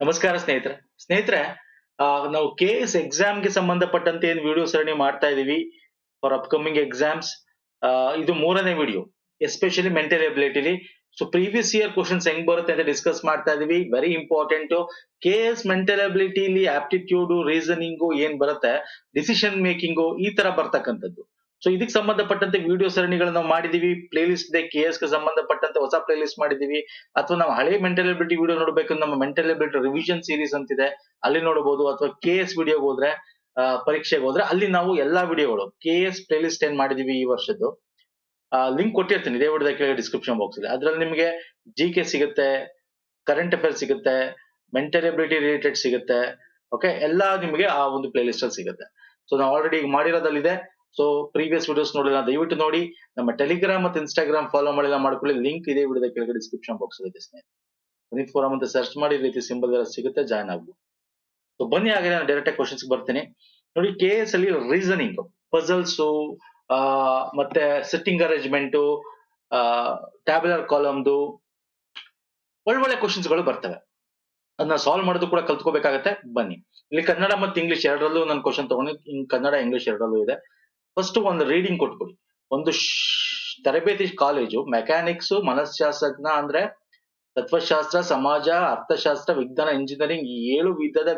ನಮಸ್ಕಾರ ಸ್ನೇಹಿತರೆ. ಸ್ನೇಹಿತರೆ ನಾವು ಕೆ ಎಸ್ ಎಕ್ಸಾಮ್ಗೆ ಸಂಬಂಧಪಟ್ಟಂತೆ ಏನು ವಿಡಿಯೋ ಸರಣಿ ಮಾಡ್ತಾ ಇದೀವಿ? ಫಾರ್ ಅಪ್ಕಮಿಂಗ್ ಎಕ್ಸಾಮ್ಸ್ ಇದು ಮೂರನೇ ವಿಡಿಯೋ ಎಸ್ಪೆಷಲಿ ಮೆಂಟಲ್ ಎಬಿಲಿಟಿಲಿ ಸೊ ಪ್ರೀವಿಯಸ್ ಇಯರ್ ಕ್ವಶನ್ಸ್ ಹೆಂಗ್ ಬರುತ್ತೆ ಅಂತ ಡಿಸ್ಕಸ್ ಮಾಡ್ತಾ ಇದೀವಿ. Very important K S mental ಎಬಿಲಿಟಿಲಿ aptitude reasoning ಏನ್ ಬರುತ್ತೆ? ಡಿಸಿಷನ್ ಮೇಕಿಂಗು ಈ ತರ ಬರ್ತಕ್ಕಂಥದ್ದು. ಸೊ ಇದಕ್ಕೆ ಸಂಬಂಧಪಟ್ಟಂತೆ ವಿಡಿಯೋ ಸರಣಿಗಳನ್ನ ನಾವು ಮಾಡಿದೀವಿ. ಪ್ಲೇ ಲಿಸ್ಟ್ ಇದೆ ಕೆ ಎಸ್ಗೆ ಸಂಬಂಧಪಟ್ಟಂತೆ ಹೊಸ ಪ್ಲೇ ಲಿಸ್ಟ್ ಮಾಡಿದೀವಿ. ಅಥವಾ ನಾವು ಹಳೆ ಮೆಂಟಲ್ ಎಬಿಲಿಟಿ ವಿಡಿಯೋ ನೋಡ್ಬೇಕು ನಮ್ಮ ಮೆಂಟಲ್ ಎಬಿಲಿಟಿ ರಿವಿಷನ್ ಸೀರೀಸ್ ಅಂತಿದೆ. ಅಲ್ಲಿ ನೋಡಬಹುದು ಅಥವಾ ಕೆ ಎಸ್ ವಿಡಿಯೋಗೆ ಹೋದ್ರೆ ಪರೀಕ್ಷೆಗೆ ಹೋದ್ರೆ ಅಲ್ಲಿ ನಾವು ಎಲ್ಲಾ ವಿಡಿಯೋಗಳು ಕೆ ಎಸ್ ಪ್ಲೇ ಲಿಸ್ಟ್ ಏನ್ ಮಾಡಿದೀವಿ ಈ ವರ್ಷದ್ದು? ಲಿಂಕ್ ಕೊಟ್ಟಿರ್ತೀನಿ. ಇದೇ ಕೆಳಗೆ ಡಿಸ್ಕ್ರಿಪ್ಷನ್ ಬಾಕ್ಸ್ ಇದೆ ಅದ್ರಲ್ಲಿ ನಿಮಗೆ ಜಿ ಕೆ ಸಿಗುತ್ತೆ ಕರೆಂಟ್ ಅಫೇರ್ ಸಿಗುತ್ತೆ ಮೆಂಟಲ್ ಎಬಿಲಿಟಿ ರಿಲೇಟೆಡ್ ಸಿಗುತ್ತೆ. ಓಕೆ ಎಲ್ಲಾ ನಿಮಗೆ ಆ ಒಂದು ಪ್ಲೇ ಲಿಸ್ಟ್ ಅಲ್ಲಿ ಸಿಗುತ್ತೆ. ಸೊ ನಾವು ಆಲ್ರೆಡಿ ಈಗ ಮಾಡಿರೋದಲ್ಲಿದೆ. ಸೊ ಪ್ರೀವಿಯಸ್ ವಿಡಿಯೋಸ್ ನೋಡಿಲ್ಲ. ದಯವಿಟ್ಟು ನೋಡಿ. ನಮ್ಮ ಟೆಲಿಗ್ರಾಮ್ ಮತ್ತು ಇನ್ಸ್ಟಾಗ್ರಾಮ್ ಫಾಲೋ ಮಾಡಿಲ್ಲ ಮಾಡ್ಕೊಳ್ಳಿ. ಲಿಂಕ್ ಇದೆ ವಿಡಿಯೋದ ಕೆಳಗೆ ಡಿಸ್ಕ್ರಿಪ್ಷನ್ ಬಾಕ್ಸ್ ಇದೆ ಸ್ನೇಹಿತರೆ. ಫೋರಮ್ ಫೋರಂ ಅಂತ ಸರ್ಚ್ ಮಾಡಿ ರೀತಿ ಸಿಂಬಲ್ ಎಲ್ಲ ಸಿಗುತ್ತೆ ಜಾಯ್ನ್ ಆಗ್ಬೋದು. ಸೊ ಬನ್ನಿ ಹಾಗೆ ನಾನು ಡೈರೆಕ್ಟ್ ಆಗಿ ಕ್ವಶನ್ಸ್ ಬರ್ತೀನಿ. ನೋಡಿ ಕೆ ಎಸ್ ಅಲ್ಲಿ ರೀಸನಿಂಗ್ ಪಜಲ್ಸ್ ಮತ್ತೆ ಸಿಟ್ಟಿಂಗ್ ಅರೇಂಜ್ಮೆಂಟ್ ಟ್ಯಾಬ್ಯುಲರ್ ಕಾಲಮ್ದು ಒಳ್ಳೊಳ್ಳೆ ಕ್ವಶನ್ಸ್ಗಳು ಬರ್ತವೆ. ಅದನ್ನ ಸಾಲ್ವ್ ಮಾಡೋದು ಕೂಡ ಕಲ್ತ್ಕೋಬೇಕಾಗತ್ತೆ. ಬನ್ನಿ. ಇಲ್ಲಿ ಕನ್ನಡ ಮತ್ತು ಇಂಗ್ಲಿಷ್ ಎರಡರಲ್ಲೂ ನಾನು ಕ್ವಶನ್ ತಗೊಂಡು ಕನ್ನಡ ಇಂಗ್ಲಿಷ್ ಎರಡರಲ್ಲೂ ಇದೆ. ಫಸ್ಟ್ ಒಂದು ರೀಡಿಂಗ್ ಕೊಟ್ಬಿಡಿ. ಒಂದು ತರಬೇತಿ ಕಾಲೇಜು ಮೆಕ್ಯಾನಿಕ್ಸ್ ಮನಸ್ಶಾಸ್ತ್ರಜ್ಞ ಅಂದ್ರೆ ತತ್ವಶಾಸ್ತ್ರ, ಸಮಾಜ, ಅರ್ಥಶಾಸ್ತ್ರ, ವಿಜ್ಞಾನ ಇಂಜಿನಿಯರಿಂಗ್ ಈ ಏಳು ವಿಧದ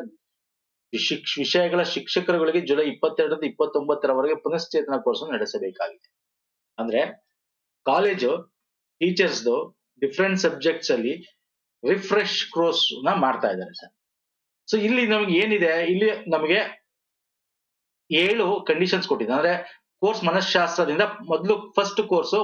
ಶಿಕ್ಷ, ವಿಷಯಗಳ ಶಿಕ್ಷಕರುಗಳಿಗೆ ಜುಲೈ ಇಪ್ಪತ್ತೆರಡರಿಂದ ಇಪ್ಪತ್ತೊಂಬತ್ತರವರೆಗೆ ಪುನಶ್ಚೇತನ ಕೋರ್ಸ್ ನಡೆಸಬೇಕಾಗಿದೆ. ಅಂದ್ರೆ ಕಾಲೇಜು ಟೀಚರ್ಸ್ದು ಡಿಫ್ರೆಂಟ್ ಸಬ್ಜೆಕ್ಟ್ಸ್ ಅಲ್ಲಿ ರಿಫ್ರೆಶ್ ಕೋರ್ಸ್ನ ಮಾಡ್ತಾ ಇದ್ದಾರೆ ಸರ್. ಸೊ ಇಲ್ಲಿ ನಮ್ಗೆ ಏನಿದೆ? ಇಲ್ಲಿ ನಮಗೆ ಏಳು ಕಂಡೀಷನ್ಸ್ ಕೊಟ್ಟಿದ್ದಾರೆ ಅಂದ್ರೆ ಕೋರ್ಸ್ ಮನಸ್ಶಾಸ್ತ್ರದಿಂದ ಮೊದಲು ಫಸ್ಟ್ ಕೋರ್ಸ್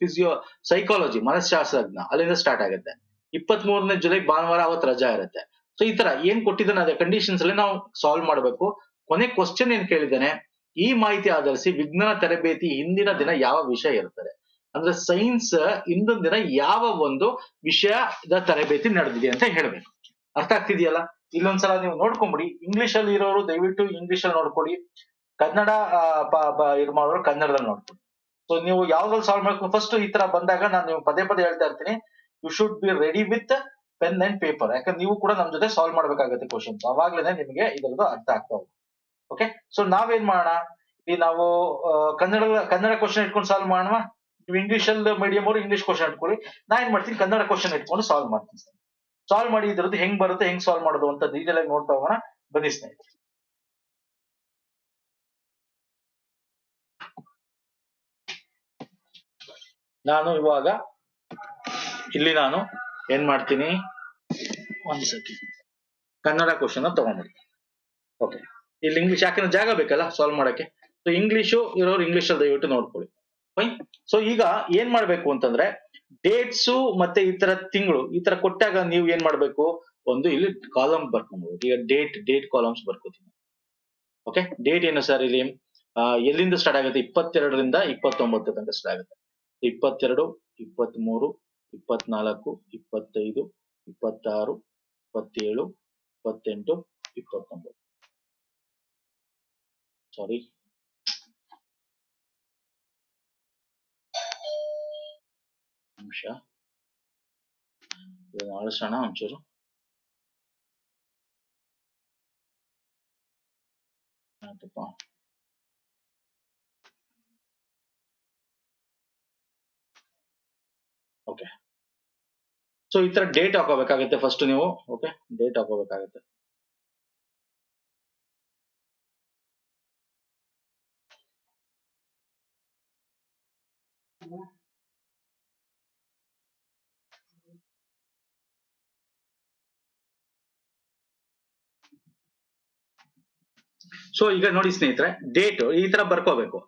ಫಿಸಿಯೋ ಸೈಕಾಲಜಿ ಮನಸ್ಶಾಸ್ತ್ರಜ್ಞ ಅಲ್ಲಿಂದ ಸ್ಟಾರ್ಟ್ ಆಗುತ್ತೆ. ಇಪ್ಪತ್ತ್ ಮೂರನೇ ಜುಲೈ, ಭಾನುವಾರ ಅವತ್ತು ರಜಾ ಇರುತ್ತೆ. ಸೊ ಈ ತರ ಏನ್ ಕೊಟ್ಟಿದ್ದಾನೆ ಅದೇ ಕಂಡೀಷನ್ಸ್ ಅಲ್ಲಿ ನಾವು ಸಾಲ್ವ್ ಮಾಡಬೇಕು. ಕೊನೆ ಕ್ವಶನ್ ಏನ್ ಕೇಳಿದ್ದಾನೆ, ಈ ಮಾಹಿತಿ ಆಧರಿಸಿ ವಿಜ್ಞಾನ ತರಬೇತಿ ಹಿಂದಿನ ದಿನ ಯಾವ ವಿಷಯ ಇರುತ್ತದೆ? ಅಂದ್ರೆ ಸೈನ್ಸ್ ಹಿಂದಿನ ದಿನ ಯಾವ ಒಂದು ವಿಷಯದ ತರಬೇತಿ ನಡೆದಿದೆ ಅಂತ ಹೇಳ್ಬೇಕು. ಅರ್ಥ ಆಗ್ತಿದೆಯಲ್ಲ? ಇಲ್ಲೊಂದ್ಸಲ ನೀವು ನೋಡ್ಕೊಂಬಿಡಿ. ಇಂಗ್ಲಿಷ್ ಅಲ್ಲಿ ಇರೋರು ದಯವಿಟ್ಟು ಇಂಗ್ಲಿಷ್ ಅಲ್ಲಿ ನೋಡ್ಕೊಡಿ. ಕನ್ನಡ ಇದು ಮಾಡೋರು ಕನ್ನಡದಲ್ಲಿ ನೋಡ್ಕೊಡಿ. ಸೊ ನೀವು ಯಾವ್ದ್ರಲ್ಲಿ ಸಾಲ್ವ್ ಮಾಡ್ಕೊಂಡು ಫಸ್ಟ್ ಈ ತರ ಬಂದಾಗ ನಾನು ನೀವು ಪದೇ ಪದೇ ಹೇಳ್ತಾ ಇರ್ತೀನಿ. You should be ready with pen and paper ಯಾಕಂದ್ರೆ ನೀವು ಕೂಡ ನಮ್ ಜೊತೆ ಸಾಲ್ವ್ ಮಾಡ್ಬೇಕಾಗುತ್ತೆ ಕ್ವಶನ್ಸ್ ಅವಾಗ್ಲೇನೆ ನಿಮಗೆ ಇದರದ್ದು ಅರ್ಥ ಆಗ್ತಾ ಹೋಗುತ್ತೆ. ಓಕೆ ಸೊ ನಾವೇನ್ ಮಾಡೋಣ? ಇಲ್ಲಿ ನಾವು ಕನ್ನಡ ಕನ್ನಡ ಕ್ವಶನ್ ಇಟ್ಕೊಂಡು ಸಾಲ್ವ್ ಮಾಡೋಣ? ನೀವು ಇಂಗ್ಲಿಷ್ ಅಲ್ಲಿ ಮೀಡಿಯಂ ಅವರು ಇಂಗ್ಲಿಷ್ ಕ್ವಶನ್ ಇಟ್ಕೊಳ್ಳಿ. ನಾ ಏನ್ ಮಾಡ್ತೀನಿ? ಕನ್ನಡ ಕ್ವಶನ್ ಇಟ್ಕೊಂಡು ಸಾಲ್ವ್ ಮಾಡ್ತೀನಿ ಸಾಲ್ವ್ ಮಾಡಿ ಇದ್ರದ್ದು ಹೆಂಗ್ ಬರುತ್ತೆ, ಹೆಂಗ್ ಸಾಲ್ವ್ ಮಾಡೋದು ಅಂತ ಡೀಟೇಲ್ ಆಗಿ ನೋಡ್ತಾ ಹೋಗೋಣ. ಬನ್ನಿ ಸ್ನೇಹಿತರೆ. ನಾನು ಇವಾಗ, ಇಲ್ಲಿ ನಾನು ಏನ್ ಮಾಡ್ತೀನಿ? ಒಂದ್ ಕನ್ನಡ ಕ್ವಶನ್ ತಗೊಂಡ್ಬಿಡ್ತೀನಿ ಓಕೆ ಇಲ್ಲಿ ಇಂಗ್ಲಿಷ್ ಯಾಕಂದ್ರೆ ಜಾಗ ಬೇಕಲ್ಲ ಸಾಲ್ವ್ ಮಾಡಕ್ಕೆ. ಸೊ ಇಂಗ್ಲಿಷು ಇರೋರು ಇಂಗ್ಲಿಷ್ ಅಲ್ಲಿ ದಯವಿಟ್ಟು ನೋಡ್ಕೊಳ್ಳಿ. ಫೈನ್ ಸೊ ಈಗ ಏನ್ ಮಾಡ್ಬೇಕು ಅಂತಂದ್ರೆ ಡೇಟ್ಸ್ ಮತ್ತೆ ಈ ತರ ತಿಂಗಳು, ಈ ತರ ಕೊಟ್ಟಾಗ ನೀವು ಏನ್ ಮಾಡ್ಬೇಕು? ಒಂದು ಇಲ್ಲಿ ಕಾಲಮ್ ಬರ್ಕೊಬಹುದು ಈಗ ಡೇಟ್ ಡೇಟ್ ಕಾಲಮ್ಸ್ ಬರ್ಕೋತೀನಿ. ಓಕೆ ಡೇಟ್ ಏನು ಸರ್ ಇಲ್ಲಿ? ಎಲ್ಲಿಂದ ಸ್ಟಾರ್ಟ್ ಆಗುತ್ತೆ? ಇಪ್ಪತ್ತೆರಡರಿಂದ ಇಪ್ಪತ್ತೊಂಬತ್ತು ತನಕ ಸ್ಟಾರ್ಟ್ ಆಗುತ್ತೆ. ಇಪ್ಪತ್ತೆರಡು, ಇಪ್ಪತ್ಮೂರು, ಇಪ್ಪತ್ನಾಲ್ಕು, ಇಪ್ಪತ್ತೈದು, ಇಪ್ಪತ್ತಾರು, ಇಪ್ಪತ್ತೇಳು, ಇಪ್ಪತ್ತೆಂಟು, ಇಪ್ಪತ್ತೊಂಬತ್ತು. ಸಾರಿ ನಿಮಿಷ ಇದನ್ನ ಅಳಿಸೋಣ ಒಂಚೂರು ಆಯ್ತಪ್ಪ ಓಕೆ ಸೊ ಈ ತರ ಡೇಟ್ ಹಾಕೋಬೇಕಾಗುತ್ತೆ ಫಸ್ಟ್ ನೀವು ಓಕೆ ಡೇಟ್ ಹಾಕೋಬೇಕಾಗುತ್ತೆ ಸೊ ಈಗ ನೋಡಿ ಸ್ನೇಹಿತರೆ ಡೇಟ್ ಈ ತರ ಬರ್ಕೋಬೇಕು.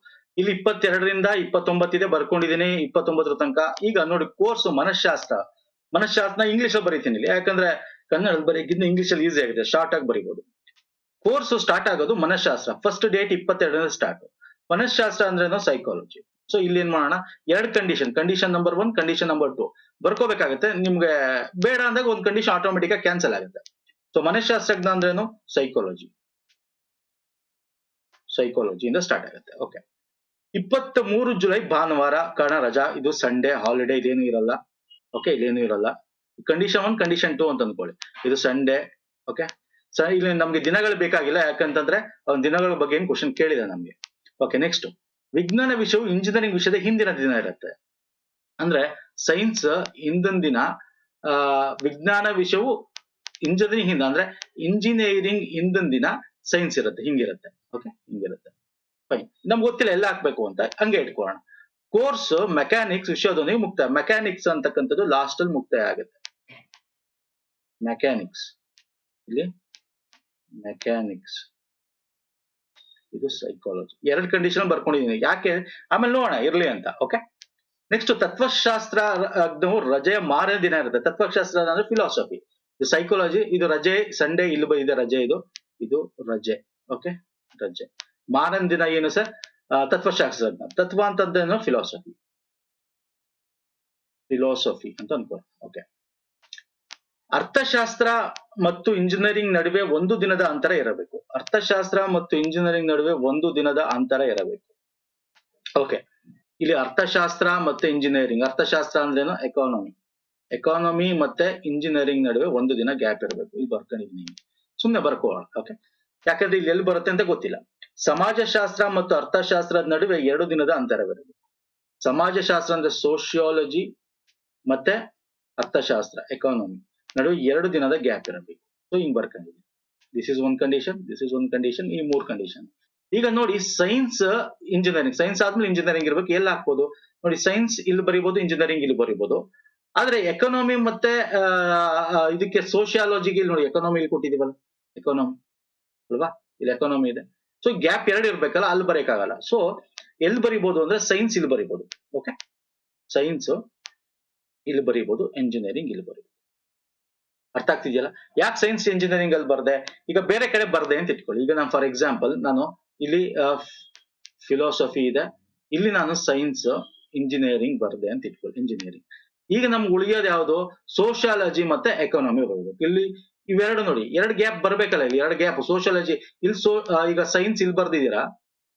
ಇಲ್ಲಿ ಇಪ್ಪತ್ತೆರಡರಿಂದ ಇಪ್ಪತ್ತೊಂಬತ್ತಿದೆ ಬರ್ಕೊಂಡಿದ್ದೀನಿ, ಇಪ್ಪತ್ತೊಂಬತ್ತರ ತನಕ. ಈಗ ನೋಡಿ ಕೋರ್ಸ್ ಮನಃಶಾಸ್ತ್ರ ಮನಃಶಾಸ್ತ್ರ ಇಂಗ್ಲಿಷ್ ಬರೀತೀನಿ ಇಲ್ಲಿ. ಯಾಕಂದ್ರೆ ಕನ್ನಡದಲ್ಲಿ ಬರೀಕಿದ್ನ ಇಂಗ್ಲಿಷ್ ಅಲ್ಲಿ ಈಸಿ ಆಗಿದೆ ಶಾರ್ಟ್ ಆಗಿ ಬರೀಬಹುದು ಕೋರ್ಸ್ ಸ್ಟಾರ್ಟ್ ಆಗೋದು ಮನಃಶಾಸ್ತ್ರ ಫಸ್ಟ್ ಡೇಟ್ ಇಪ್ಪತ್ತೆರಡರಿಂದ ಸ್ಟಾರ್ಟ್ ಮನಃಶಾಸ್ತ್ರ ಅಂದ್ರೆ ಸೈಕಾಲಜಿ ಸೊ ಇಲ್ಲಿ ಏನ್ ಮಾಡೋಣ? ಎರಡು condition condition number one condition number two ಬರ್ಕೋಬೇಕಾಗುತ್ತೆ. ನಿಮ್ಗೆ ಬೇಡ ಅಂದಾಗ ಒಂದು ಕಂಡೀಷನ್ ಆಟೋಮೆಟಿಕ್ ಕ್ಯಾನ್ಸಲ್ ಆಗುತ್ತೆ. ಸೊ ಮನಃಶಾಸ್ತ್ರಜ್ಞ ಅಂದ್ರೇನು ಸೈಕಾಲಜಿ ಸೈಕಾಲಜಿಯಿಂದ ಸ್ಟಾರ್ಟ್ ಆಗುತ್ತೆ. ಓಕೆ ಇಪ್ಪತ್ತ ಮೂರು ಜುಲೈ ಭಾನುವಾರ, ಕಾರಣ ರಜಾ, ಇದು ಸಂಡೇ ಹಾಲಿಡೇ ಇದೇನು ಇರಲ್ಲ. ಓಕೆ ಇದೇನು ಇರಲ್ಲ. ಕಂಡೀಷನ್ ಒನ್ ಕಂಡೀಷನ್ ಟೂ ಅಂತ ಅಂದ್ಕೊಳ್ಳಿ. ಇದು ಸಂಡೇ ಓಕೆ ಸರ್ ಇಲ್ಲಿ ನಮ್ಗೆ ದಿನಗಳು ಬೇಕಾಗಿಲ್ಲ. ಯಾಕಂತಂದ್ರೆ, ಅವ್ನ ದಿನಗಳ ಬಗ್ಗೆ ಏನು ಕ್ವಶನ್ ಕೇಳಿದೆ ನಮ್ಗೆ. ಓಕೆ ನೆಕ್ಸ್ಟ್ ವಿಜ್ಞಾನ ವಿಷಯವು ಇಂಜಿನಿಯರಿಂಗ್ ವಿಷಯದ ಹಿಂದಿನ ದಿನ ಇರುತ್ತೆ. ಅಂದ್ರೆ ಸೈನ್ಸ್ ಹಿಂದಿನ ದಿನ ವಿಜ್ಞಾನ ವಿಷಯವು ಇಂಜಿನಿಯರಿಂಗ್ ಹಿಂದ, ಅಂದ್ರೆ ಇಂಜಿನಿಯರಿಂಗ್ ಹಿಂದಿನ ದಿನ ಸೈನ್ಸ್ ಇರುತ್ತೆ, ಹಿಂಗಿರುತ್ತೆ. ಓಕೆ ಹಿಂಗಿರುತ್ತೆ. ಫೈನ್ ನಮ್ಗೆ ಗೊತ್ತಿಲ್ಲ, ಎಲ್ಲ ಹಾಕ್ಬೇಕು ಅಂತ. ಹಂಗೆ ಇಟ್ಕೊಳ್ಳೋಣ. ಕೋರ್ಸ್ ಮೆಕ್ಯಾನಿಕ್ಸ್ ವಿಷಯದೊಂದಿಗೆ ಮುಕ್ತಾಯ ಮೆಕ್ಯಾನಿಕ್ಸ್ ಅಂತಕ್ಕಂಥದ್ದು ಲಾಸ್ಟ್ ಅಲ್ಲಿ ಮುಕ್ತಾಯ ಆಗುತ್ತೆ. ಮೆಕ್ಯಾನಿಕ್ಸ್ ಇಲ್ಲಿ ಮೆಕ್ಯಾನಿಕ್ಸ್ ಇದು ಸೈಕಾಲಜಿ ಎರಡು ಕಂಡೀಷನ್ ಬರ್ಕೊಂಡಿದ್ದೀನಿ ಯಾಕೆ? ಆಮೇಲೆ ನೋಡೋಣ, ಇರ್ಲಿ ಅಂತ. ಓಕೆ ನೆಕ್ಸ್ಟ್ ತತ್ವಶಾಸ್ತ್ರ ರಜೆಯ ಮಾರನೇ ದಿನ ಇರುತ್ತೆ. ತತ್ವಶಾಸ್ತ್ರ ಅಂದ್ರೆ ಫಿಲಾಸಫಿ ಇದು ಸೈಕಾಲಜಿ ಇದು ರಜೆ ಸಂಡೇ ಇಲ್ಲಿ ಇದೆ ರಜೆ ಇದು. ಇದು ರಜೆ. ಓಕೆ ರಜೆ. ಮಾರನ ದಿನ ಏನು ಸರ್ ತತ್ವಶಾಸ್ತ್ರ ತತ್ವ ಅಂತದ್ದೇನು ಫಿಲಾಸಫಿ ಫಿಲಾಸಫಿ ಅಂತ ಅನ್ಕೋ. ಓಕೆ ಅರ್ಥಶಾಸ್ತ್ರ ಮತ್ತು ಇಂಜಿನಿಯರಿಂಗ್ ನಡುವೆ ಒಂದು ದಿನದ ಅಂತರ ಇರಬೇಕು. ಅರ್ಥಶಾಸ್ತ್ರ ಮತ್ತು ಇಂಜಿನಿಯರಿಂಗ್ ನಡುವೆ ಒಂದು ದಿನದ ಅಂತರ ಇರಬೇಕು. ಓಕೆ ಇಲ್ಲಿ ಅರ್ಥಶಾಸ್ತ್ರ ಮತ್ತೆ ಇಂಜಿನಿಯರಿಂಗ್ ಅರ್ಥಶಾಸ್ತ್ರ ಅಂದ್ರೇನು ಎಕಾನಮಿ ಎಕಾನಮಿ ಮತ್ತೆ ಇಂಜಿನಿಯರಿಂಗ್ ನಡುವೆ ಒಂದು ದಿನ ಗ್ಯಾಪ್ ಇರಬೇಕು. ಇಲ್ಲಿ ಬರ್ಕೊಂಡಿದ್ದೀನಿ. ಸುಮ್ಮನೆ ಬರ್ಕೋ. ಓಕೆ ಯಾಕಂದ್ರೆ ಇಲ್ಲಿ ಎಲ್ಲಿ ಬರುತ್ತೆ ಅಂತ ಗೊತ್ತಿಲ್ಲ. ಸಮಾಜಶಾಸ್ತ್ರ ಮತ್ತು ಅರ್ಥಶಾಸ್ತ್ರದ ನಡುವೆ ಎರಡು ದಿನದ ಅಂತರವಿರುತ್ತೆ. ಸಮಾಜಶಾಸ್ತ್ರ ಅಂದ್ರೆ ಸೋಷಿಯಾಲಜಿ ಮತ್ತೆ ಅರ್ಥಶಾಸ್ತ್ರ ಎಕಾನಮಿ ನಡುವೆ ಎರಡು ದಿನದ ಗ್ಯಾಪ್ ಇರಬೇಕು. ಸೊ ಹಿಂಗ್ ಬರ್ಕೊಂಡಿದೆ. This is one condition this is one condition ಈ ಮೂರ್ ಕಂಡೀಷನ್ ಈಗ ನೋಡಿ ಸೈನ್ಸ್ ಇಂಜಿನಿಯರಿಂಗ್ ಸೈನ್ಸ್ ಆದ್ಮೇಲೆ ಇಂಜಿನಿಯರಿಂಗ್ ಇರ್ಬೇಕು. ಎಲ್ಲ ಹಾಕ್ಬೋದು? ನೋಡಿ ಸೈನ್ಸ್ ಇಲ್ಲಿ ಬರಿಬೋದು ಇಂಜಿನಿಯರಿಂಗ್ ಇಲ್ಲಿ ಬರಿಬೋದು. ಆದ್ರೆ ಎಕನಾಮಿ ಮತ್ತೆ ಇದಕ್ಕೆ ಸೋಶಿಯಾಲಜಿಗೆ ಇಲ್ಲಿ ನೋಡಿ ಎಕನಾಮಿ ಇಲ್ಲಿ ಕೊಟ್ಟಿದೀವಲ್ಲ ಎಕಾನಮಿ ಅಲ್ವಾ? ಇಲ್ಲಿ ಎಕಾನಮಿ ಇದೆ. ಸೊ ಗ್ಯಾಪ್ ಎರಡು ಇರ್ಬೇಕಲ್ಲ, ಅಲ್ಲಿ ಬರೆಯಕ್ಕಾಗಲ್ಲ. ಸೊ ಎಲ್ಲಿ ಬರಿಬಹುದು ಅಂದ್ರೆ ಸೈನ್ಸ್ ಇಲ್ಲಿ ಬರಿಬಹುದು ಓಕೆ ಸೈನ್ಸ್ ಇಲ್ಲಿ ಬರಿಬಹುದು ಇಂಜಿನಿಯರಿಂಗ್ ಇಲ್ಲಿ ಬರಿಬಹುದು ಅರ್ಥ ಆಗ್ತಿದೆಯಲ್ಲ? ಯಾಕೆ ಸೈನ್ಸ್ ಇಂಜಿನಿಯರಿಂಗ್ ಅಲ್ಲಿ ಬರ್ದೆ? ಈಗ ಬೇರೆ ಕಡೆ ಬರ್ದೆ ಅಂತ ಇಟ್ಕೊಳ್ಳಿ. ಈಗ ನಾನು ಫಾರ್ ಎಕ್ಸಾಂಪಲ್ ನಾನು ಇಲ್ಲಿ ಫಿಲಾಸಫಿ ಇದೆ. ಇಲ್ಲಿ ನಾನು ಸೈನ್ಸ್ ಇಂಜಿನಿಯರಿಂಗ್ ಬರ್ದೆ ಅಂತ ಇಟ್ಕೊಳ್ಳಿ. ಇಂಜಿನಿಯರಿಂಗ್ ಈಗ ನಮ್ಗೆ ಉಳಿಯೋದು ಯಾವುದು? ಸೋಷಿಯಾಲಜಿ ಮತ್ತೆ ಎಕಾನಮಿ ಬರ್ಬೇಕು ಇಲ್ಲಿ ಇವೆರಡು ನೋಡಿ, ಎರಡು ಗ್ಯಾಪ್ ಬರ್ಬೇಕಲ್ಲ ಇಲ್ಲಿ, ಎರಡು ಗ್ಯಾಪ್ ಸೋಷಿಯಾಲಜಿ ಇಲ್ಲಿ ಸೋ ಈಗ ಸೈನ್ಸ್ ಇಲ್ಲಿ ಬರ್ದಿದ್ದೀರಾ?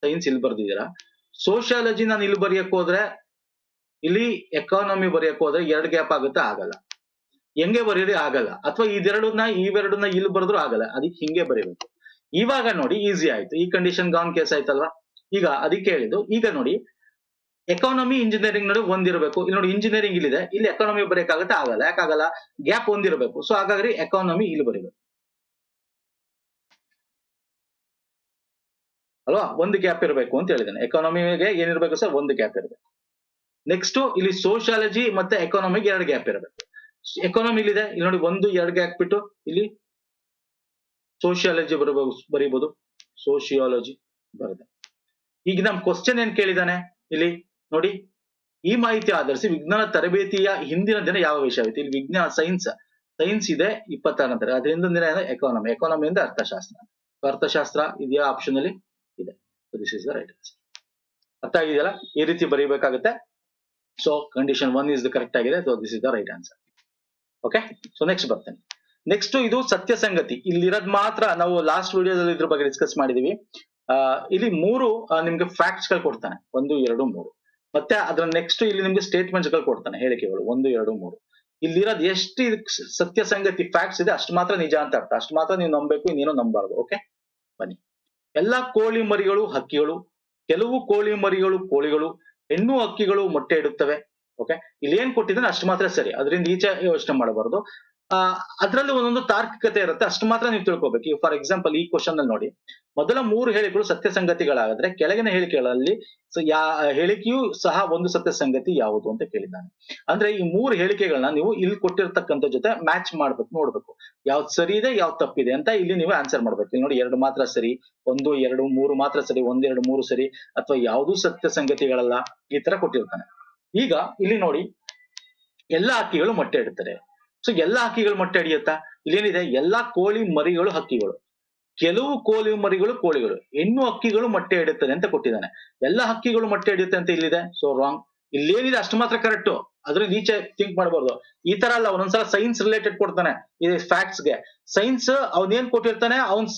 ಸೈನ್ಸ್ ಇಲ್ಲಿ ಬರ್ದಿದ್ದೀರಾ? ಸೋಷಿಯಾಲಜಿ ನಾನು ಇಲ್ಲಿ ಬರೆಯಕ್ ಹೋದ್ರೆ, ಇಲ್ಲಿ ಎಕಾನಮಿ ಬರೆಯಕ್ ಹೋದ್ರೆ ಎರಡು ಗ್ಯಾಪ್ ಆಗುತ್ತೆ? ಆಗಲ್ಲ. ಹೆಂಗೆ ಬರೀರಿ? ಆಗಲ್ಲ. ಅಥವಾ ಇದೆರಡನ್ನ, ಇವೆರಡನ್ನ ಇಲ್ಲಿ ಬರೆದ್ರು ಆಗಲ್ಲ. ಅದಕ್ಕೆ ಹಿಂಗೆ ಬರೀಬೇಕು. ಇವಾಗ ನೋಡಿ ಈಸಿ ಆಯ್ತು. ಈ ಕಂಡೀಷನ್ ಗಾನ್ ಕೇಸ್ ಆಯ್ತಲ್ವಾ? ಈಗ ಅದಕ್ಕೆ ಹೇಳಿದ್ದು, ಈಗ ನೋಡಿ ಎಕಾನಮಿ ಇಂಜಿನಿಯರಿಂಗ್ ನಡುವೆ ಒಂದಿರಬೇಕು. ಇಲ್ಲಿ ನೋಡಿ ಇಂಜಿನಿಯರಿಂಗ್ ಇಲ್ಲಿದೆ. ಇಲ್ಲಿ ಎಕಾನಮಿ ಬರೆಯಕ್ಕಾಗತ್ತೆ ಆಗಲ್ಲ. ಯಾಕಾಗಲ್ಲ? ಗ್ಯಾಪ್ ಒಂದಿರಬೇಕು. ಸೊ ಹಾಗಾದ್ರೆ ಎಕಾನಮಿ ಇಲ್ಲಿ ಬರೀಬೇಕು. ಅಲ್ವಾ? ಒಂದು ಗ್ಯಾಪ್ ಇರಬೇಕು ಅಂತ ಹೇಳಿದ್ದೇನೆ. ಎಕಾನಮಿಗೆ ಏನಿರಬೇಕು ಸರ್? ಒಂದು ಗ್ಯಾಪ್ ಇರಬೇಕು. ನೆಕ್ಸ್ಟ್ ಇಲ್ಲಿ ಸೋಷಿಯಾಲಜಿ ಮತ್ತೆ ಎಕಾನಮಿಗೆ ಎರಡು ಗ್ಯಾಪ್ ಇರಬೇಕು. ಎಕಾನಮಿ ಇಲ್ಲಿದೆ. ಇಲ್ಲಿ ನೋಡಿ ಒಂದು, ಎರಡು ಗ್ಯಾಪ್ ಬಿಟ್ಟು ಇಲ್ಲಿ ಸೋಷಿಯಾಲಜಿ ಬರಬಹುದು ಬರೀಬಹುದು ಸೋಷಿಯಾಲಜಿ ಬರದೆ. ಈಗ ನಮ್ ಕ್ವಶನ್ ಏನ್ ಕೇಳಿದಾನೆ ಇಲ್ಲಿ ನೋಡಿ, ಈ ಮಾಹಿತಿ ಆಧರಿಸಿ ವಿಜ್ಞಾನ ತರಬೇತಿಯ ಹಿಂದಿನ ದಿನ ಯಾವ ವಿಷಯವಿತ್ತು ಇಲ್ಲಿ ವಿಜ್ಞಾನ ಸೈನ್ಸ್ ಸೈನ್ಸ್ ಇದೆ ಇಪ್ಪತ್ತಾರನೇ ತಾರೀಕು ಅದ್ರ ಹಿಂದಿನ ದಿನ ಎಕಾನಮಿ ಎಕಾನಮಿ ಅಂದ್ರೆ ಅರ್ಥಶಾಸ್ತ್ರ. ಅರ್ಥಶಾಸ್ತ್ರ ಇದೆಯಾ ಆಪ್ಷನ್ ಅಲ್ಲಿ? ಇದೆ. This is the right answer ಅರ್ಥ ಆಗಿದೆಯಲ್ಲ? ಈ ರೀತಿ ಬರೀಬೇಕಾಗುತ್ತೆ. So condition one is correct ಆಗಿದೆ. So this is the right answer okay so next ಬರ್ತೇನೆ. ನೆಕ್ಸ್ಟ್ ಇದು ಸತ್ಯ ಸಂಗತಿ. ಇಲ್ಲಿರೋದ್ ಮಾತ್ರ ನಾವು ಲಾಸ್ಟ್ ವಿಡಿಯೋದಲ್ಲಿ ಇದ್ರ ಬಗ್ಗೆ ಡಿಸ್ಕಸ್ ಮಾಡಿದೀವಿ. ಇಲ್ಲಿ ಮೂರು ನಿಮ್ಗೆ ಫ್ಯಾಕ್ಟ್ಸ್ಗಳು ಕೊಡ್ತಾನೆ. ಒಂದು, ಎರಡು, ಮೂರು. ಮತ್ತೆ ಅದ್ರ ನೆಕ್ಸ್ಟ್ ಇಲ್ಲಿ ನಿಮ್ಗೆ ಸ್ಟೇಟ್ಮೆಂಟ್ಗಳು ಕೊಡ್ತಾನೆ, ಹೇಳಿಕೆಗಳು. ಒಂದು, ಎರಡು, ಮೂರು. ಇಲ್ಲಿರೋದು ಎಷ್ಟು ಸತ್ಯ ಸಂಗತಿ ಫ್ಯಾಕ್ಟ್ಸ್ ಇದೆ, ಅಷ್ಟು ಮಾತ್ರ ನಿಜ ಅಂತ ಅರ್ಥ. ಅಷ್ಟು ಮಾತ್ರ ನೀವು ನಂಬಬೇಕು, ಇನ್ನೇನು ನಂಬಾರ್ದು ಓಕೆ ಬನ್ನಿ. ಎಲ್ಲಾ ಕೋಳಿ ಮರಿಗಳು ಹಕ್ಕಿಗಳು. ಕೆಲವು ಕೋಳಿ ಮರಿಗಳು ಕೋಳಿಗಳು. ಹೆಣ್ಣು ಹಕ್ಕಿಗಳು ಮೊಟ್ಟೆ ಇಡುತ್ತವೆ ಓಕೆ ಇಲ್ಲಿ ಏನ್ ಕೊಟ್ಟಿದ್ದಾನೆ, ಅಷ್ಟು ಮಾತ್ರ ಸರಿ. ಅದರಿಂದ ಈಚೆ ಯೋಚನೆ ಮಾಡಬಾರ್ದು. ಆ, ಅದರಲ್ಲಿ ಒಂದೊಂದು ತಾರ್ಕಿಕತೆ ಇರುತ್ತೆ, ಅಷ್ಟು ಮಾತ್ರ ನೀವು ತಿಳ್ಕೊಬೇಕು. ಫಾರ್ ಎಕ್ಸಾಂಪಲ್ ಈ ಕ್ವಶನ್ ಅಲ್ಲಿ ನೋಡಿ. ಮೊದಲ ಮೂರು ಹೇಳಿಕೆಗಳು ಸತ್ಯ ಸಂಗತಿಗಳಾದ್ರೆ ಕೆಳಗಿನ ಹೇಳಿಕೆಗಳಲ್ಲಿ ಯಾ ಹೇಳಿಕೆಯೂ ಸಹ ಒಂದು ಸತ್ಯ ಸಂಗತಿ ಯಾವುದು ಅಂತ ಕೇಳಿದ್ದಾನೆ. ಅಂದ್ರೆ ಈ ಮೂರು ಹೇಳಿಕೆಗಳನ್ನ ನೀವು ಇಲ್ಲಿ ಕೊಟ್ಟಿರ್ತಕ್ಕಂಥ ಜೊತೆ ಮ್ಯಾಚ್ ಮಾಡ್ಬೇಕು, ನೋಡ್ಬೇಕು. ಯಾವ್ದು ಸರಿ ಇದೆ, ಯಾವ್ದು ತಪ್ಪಿದೆ ಅಂತ ಇಲ್ಲಿ ನೀವು ಆನ್ಸರ್ ಮಾಡ್ಬೇಕು. ಇಲ್ಲಿ ನೋಡಿ ಎರಡು ಮಾತ್ರ ಸರಿ, ಒಂದು, ಎರಡು, ಮೂರು ಮಾತ್ರ ಸರಿ ಒಂದೆರಡು ಮೂರು ಸರಿ, ಅಥವಾ ಯಾವುದೂ ಸತ್ಯ ಸಂಗತಿಗಳಲ್ಲ ಈ ತರ ಕೊಟ್ಟಿರ್ತಾನೆ. ಈಗ ಇಲ್ಲಿ ನೋಡಿ, ಎಲ್ಲಾ ಹಕ್ಕಿಗಳು ಮೊಟ್ಟೆ ಇಡ್ತಾರೆ. ಸೊ ಎಲ್ಲಾ ಹಕ್ಕಿಗಳು ಮೊಟ್ಟೆ ಹಿಡಿಯುತ್ತಾ? ಇಲ್ಲೇನಿದೆ? ಎಲ್ಲಾ ಕೋಳಿ ಮರಿಗಳು ಹಕ್ಕಿಗಳು. ಕೆಲವು ಕೋಳಿ ಮರಿಗಳು ಕೋಳಿಗಳು. ಹೆಣ್ಣು ಹಕ್ಕಿಗಳು ಮೊಟ್ಟೆ ಇಡುತ್ತದೆ ಅಂತ ಕೊಟ್ಟಿದ್ದಾನೆ. ಎಲ್ಲ ಹಕ್ಕಿಗಳು ಮೊಟ್ಟೆ ಇಡುತ್ತೆ ಅಂತ ಇಲ್ಲಿದೆ. ಸೊ ರಾಂಗ್ ಇಲ್ಲೇನಿದೆ, ಅಷ್ಟು ಮಾತ್ರ ಕರೆಕ್ಟ್ ಅದ್ರಿಂದ ಈಚೆ ಥಿಂಕ್ ಮಾಡಬಾರ್ದು. ಈ ತರ ಅಲ್ಲ, ಒಂದೊಂದ್ಸಲ ಸೈನ್ಸ್ ರಿಲೇಟೆಡ್ ಕೊಡ್ತಾನೆ ಇದು ಫ್ಯಾಕ್ಟ್ಸ್ಗೆ. ಸೈನ್ಸ್ ಅವ್ನ ಏನ್ ಕೊಟ್ಟಿರ್ತಾನೆ, ಅವ್ನ್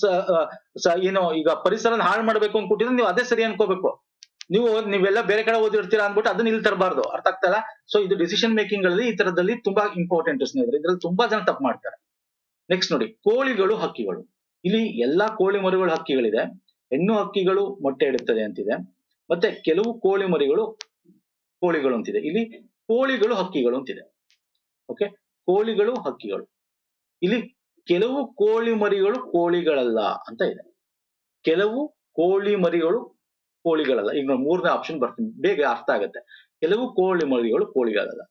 ಏನು, ಈಗ ಪರಿಸರ ಹಾಳು ಮಾಡ್ಬೇಕು ಅಂತ ಕೊಟ್ಟಿದ್ರೆ ನೀವು ಅದೇ ಸರಿ ಅನ್ಕೋಬೇಕು. ನೀವು, ನೀವೆಲ್ಲ ಬೇರೆ ಕಡೆ ಓದಿರ್ತೀರಾ ಅಂದ್ಬಿಟ್ಟು ಅದನ್ನ ಇಲ್ಲಿ ತರಬಾರ್ದು. ಅರ್ಥ ಆಗ್ತಲ್ಲ ಸೊ ಇದು ಡಿಸಿಷನ್ ಮೇಕಿಂಗ್ ಅಲ್ಲಿ ಈ ತರದಲ್ಲಿ ತುಂಬಾ ಇಂಪಾರ್ಟೆಂಟ್ ಸ್ನೇಹಿತರೆ. ಇದ್ರಲ್ಲಿ ತುಂಬಾ ಜನ ತಪ್ಪು ಮಾಡ್ತಾರೆ. ನೆಕ್ಸ್ಟ್ ನೋಡಿ, ಕೋಳಿಗಳು, ಹಕ್ಕಿಗಳು. ಇಲ್ಲಿ ಎಲ್ಲಾ ಕೋಳಿ ಮರಿಗಳು ಹಕ್ಕಿಗಳಿದೆ. ಹೆಣ್ಣು ಹಕ್ಕಿಗಳು ಮೊಟ್ಟೆ ಇಡುತ್ತದೆ ಅಂತಿದೆ. ಮತ್ತೆ ಕೆಲವು ಕೋಳಿ ಮರಿಗಳು ಕೋಳಿಗಳು ಅಂತಿದೆ. ಇಲ್ಲಿ ಕೋಳಿಗಳು ಹಕ್ಕಿಗಳು ಅಂತಿದೆ. ಓಕೆ ಕೋಳಿಗಳು ಹಕ್ಕಿಗಳು. ಇಲ್ಲಿ ಕೆಲವು ಕೋಳಿ ಮರಿಗಳು ಕೋಳಿಗಳಲ್ಲ ಅಂತ ಇದೆ. ಕೆಲವು ಕೋಳಿ ಮರಿಗಳು ಕೋಳಿಗಳಲ್ಲ. ಈಗ ನೋಡಿ ಮೂರನೇ ಆಪ್ಷನ್ ಬರ್ತೀನಿ. ಬೇಗ ಅರ್ಥ ಆಗುತ್ತೆ. ಕೆಲವು ಕೋಳಿ ಮರಿಗಳು ಕೋಳಿಗಳಲ್ಲ.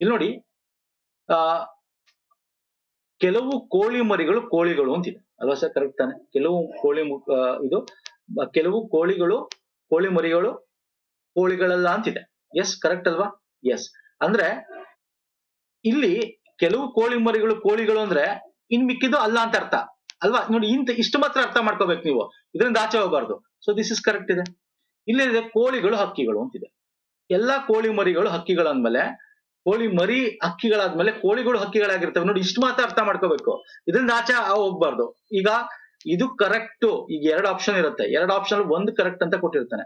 ಇಲ್ಲಿ ನೋಡಿ, ಆ ಕೆಲವು ಕೋಳಿ ಮರಿಗಳು ಕೋಳಿಗಳು ಅಂತಿದೆ. ಅಲ್ವಾ ಸರ್? ಕರೆಕ್ಟ್ ತಾನೆ? ಕೆಲವು ಕೋಳಿ ಇದು ಕೆಲವು ಕೋಳಿಗಳು ಕೋಳಿ ಮರಿಗಳು ಕೋಳಿಗಳಲ್ಲ ಅಂತಿದೆ. ಎಸ್ ಕರೆಕ್ಟ್ ಅಲ್ವಾ? ಎಸ್ ಅಂದ್ರೆ, ಇಲ್ಲಿ ಕೆಲವು ಕೋಳಿ ಮರಿಗಳು ಕೋಳಿಗಳು ಅಂದ್ರೆ ಇನ್ ಮಿಕ್ಕಿದ್ದು ಅಲ್ಲ ಅಂತ ಅರ್ಥ. ಅಲ್ವಾ? ನೋಡಿ, ಇಂತ ಇಷ್ಟು ಮಾತ್ರ ಅರ್ಥ ಮಾಡ್ಕೋಬೇಕು ನೀವು. ಇದರಿಂದ ಆಚೆ ಹೋಗಬಾರ್ದು. ಸೊ ದಿಸ್ ಇಸ್ ಕರೆಕ್ಟ್ ಇದೆ. ಇಲ್ಲಿದೆ ಕೋಳಿಗಳು ಹಕ್ಕಿಗಳು ಅಂತಿದೆ. ಎಲ್ಲಾ ಕೋಳಿ ಮರಿಗಳು ಹಕ್ಕಿಗಳು ಅಂದ್ಮೇಲೆ ಕೋಳಿ ಮರಿ ಹಕ್ಕಿಗಳಾದ್ಮೇಲೆ ಕೋಳಿಗಳು ಹಕ್ಕಿಗಳಾಗಿರ್ತವೆ. ನೋಡಿ, ಇಷ್ಟು ಮಾತ್ರ ಅರ್ಥ ಮಾಡ್ಕೋಬೇಕು. ಇದರಿಂದ ಆಚೆ ಹೋಗ್ಬಾರ್ದು. ಈಗ ಇದು ಕರೆಕ್ಟ್ ಈಗ ಎರಡು ಆಪ್ಷನ್ ಇರುತ್ತೆ. ಎರಡು ಆಪ್ಷನ್ ಒಂದು ಕರೆಕ್ಟ್ ಅಂತ ಕೊಟ್ಟಿರ್ತಾನೆ.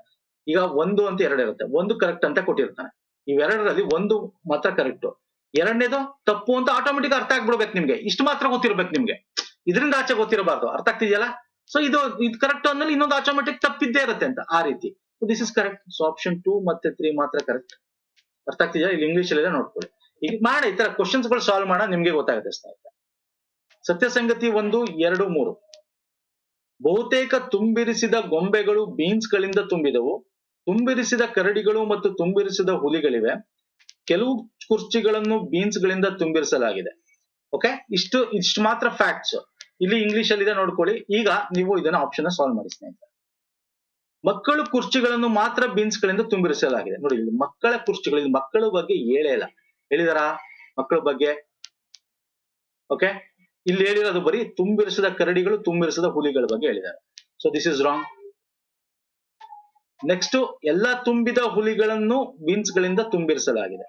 ಈಗ ಒಂದು ಅಂತ ಎರಡು ಇರುತ್ತೆ. ಒಂದು ಕರೆಕ್ಟ್ ಅಂತ ಕೊಟ್ಟಿರ್ತಾನೆ. ಇವೆರಡರಲ್ಲಿ ಒಂದು ಮಾತ್ರ ಕರೆಕ್ಟ್ ಎರಡನೇದು ತಪ್ಪು ಅಂತ ಆಟೋಮೆಟಿಕ್ ಅರ್ಥ ಆಗ್ಬಿಡ್ಬೇಕು ನಿಮ್ಗೆ. ಇಷ್ಟು ಮಾತ್ರ ಗೊತ್ತಿರ್ಬೇಕು ನಿಮ್ಗೆ. ಇದರಿಂದ ಆಚೆ ಗೊತ್ತಿರಬಾರ್ದು. ಅರ್ಥ ಆಗ್ತಿದೆಯಲ್ಲ? ಸೊ ಇದು ಇದು ಕರೆಕ್ಟ್ ಅಂದ್ಮೇಲೆ ಇನ್ನೊಂದು ಆಟೋಮೆಟಿಕ್ ತಪ್ಪಿದ್ದೇ ಇರುತ್ತೆ ಅಂತ ಆ ರೀತಿ. This is correct so option two ಮತ್ತೆ ತ್ರೀ ಮಾತ್ರ ಕರೆಕ್ಟ್ ಅರ್ಥ ಆಗ್ತಿದೆಯಾ ಇಲ್ಲಿ ಇಂಗ್ಲಿಷ್ ನೋಡ್ಕೊಳ್ಳಿ. ಈಗ ಮಾಡಿ, ಈ ತರ ಕ್ವಶನ್ಸ್ಗಳು ಸಾಲ್ವ್ ಮಾಡ ನಿಮ್ಗೆ ಗೊತ್ತಾಗುತ್ತೆ ಸ್ನೇಹಿತರೆ ಸತ್ಯ ಸಂಗತಿ ಒಂದು, ಎರಡು, ಮೂರು. ಬಹುತೇಕ ತುಂಬಿರಿಸಿದ ಗೊಂಬೆಗಳು ಬೀನ್ಸ್ ಗಳಿಂದ ತುಂಬಿದವು. ತುಂಬಿರಿಸಿದ ಕರಡಿಗಳು ಮತ್ತು ತುಂಬಿರಿಸಿದ ಹುಲಿಗಳಿವೆ. ಕೆಲವು ಕುರ್ಚಿಗಳನ್ನು ಬೀನ್ಸ್ ಗಳಿಂದ ತುಂಬಿರಿಸಲಾಗಿದೆ. ಓಕೆ ಇಷ್ಟು ಇಷ್ಟು ಮಾತ್ರ ಫ್ಯಾಕ್ಟ್ಸ್ ಇಲ್ಲಿ ಇಂಗ್ಲಿಷ್ ಅಲ್ಲಿ ಇದೆ ನೋಡ್ಕೊಳ್ಳಿ. ಈಗ ನೀವು ಇದನ್ನ ಆಪ್ಷನ್ ಸಾಲ್ವ್ ಮಾಡಿ ಸ್ನೇಹಿತರೆ. ಮಕ್ಕಳು ಕುರ್ಚಿಗಳನ್ನು ಮಾತ್ರ ಬೀನ್ಸ್ ಗಳಿಂದ ತುಂಬಿರಿಸಲಾಗಿದೆ ನೋಡಿ, ಇಲ್ಲಿ ಮಕ್ಕಳ ಕುರ್ಚಿಗಳು ಮಕ್ಕಳ ಬಗ್ಗೆ ಹೇಳೇ ಇಲ್ಲ. ಹೇಳಿದಾರ? ಮಕ್ಕಳ ಬಗ್ಗೆ? ಓಕೆ ಇಲ್ಲಿ ಹೇಳಿರೋದು ಬರೀ ತುಂಬಿರಿಸಿದ ಕರಡಿಗಳು, ತುಂಬಿರಿಸಿದ ಹುಲಿಗಳ ಬಗ್ಗೆ ಹೇಳಿದ್ದಾರೆ. So this is wrong next ಎಲ್ಲಾ ತುಂಬಿದ ಹುಲಿಗಳನ್ನು ಬೀನ್ಸ್ ಗಳಿಂದ ತುಂಬಿರಿಸಲಾಗಿದೆ.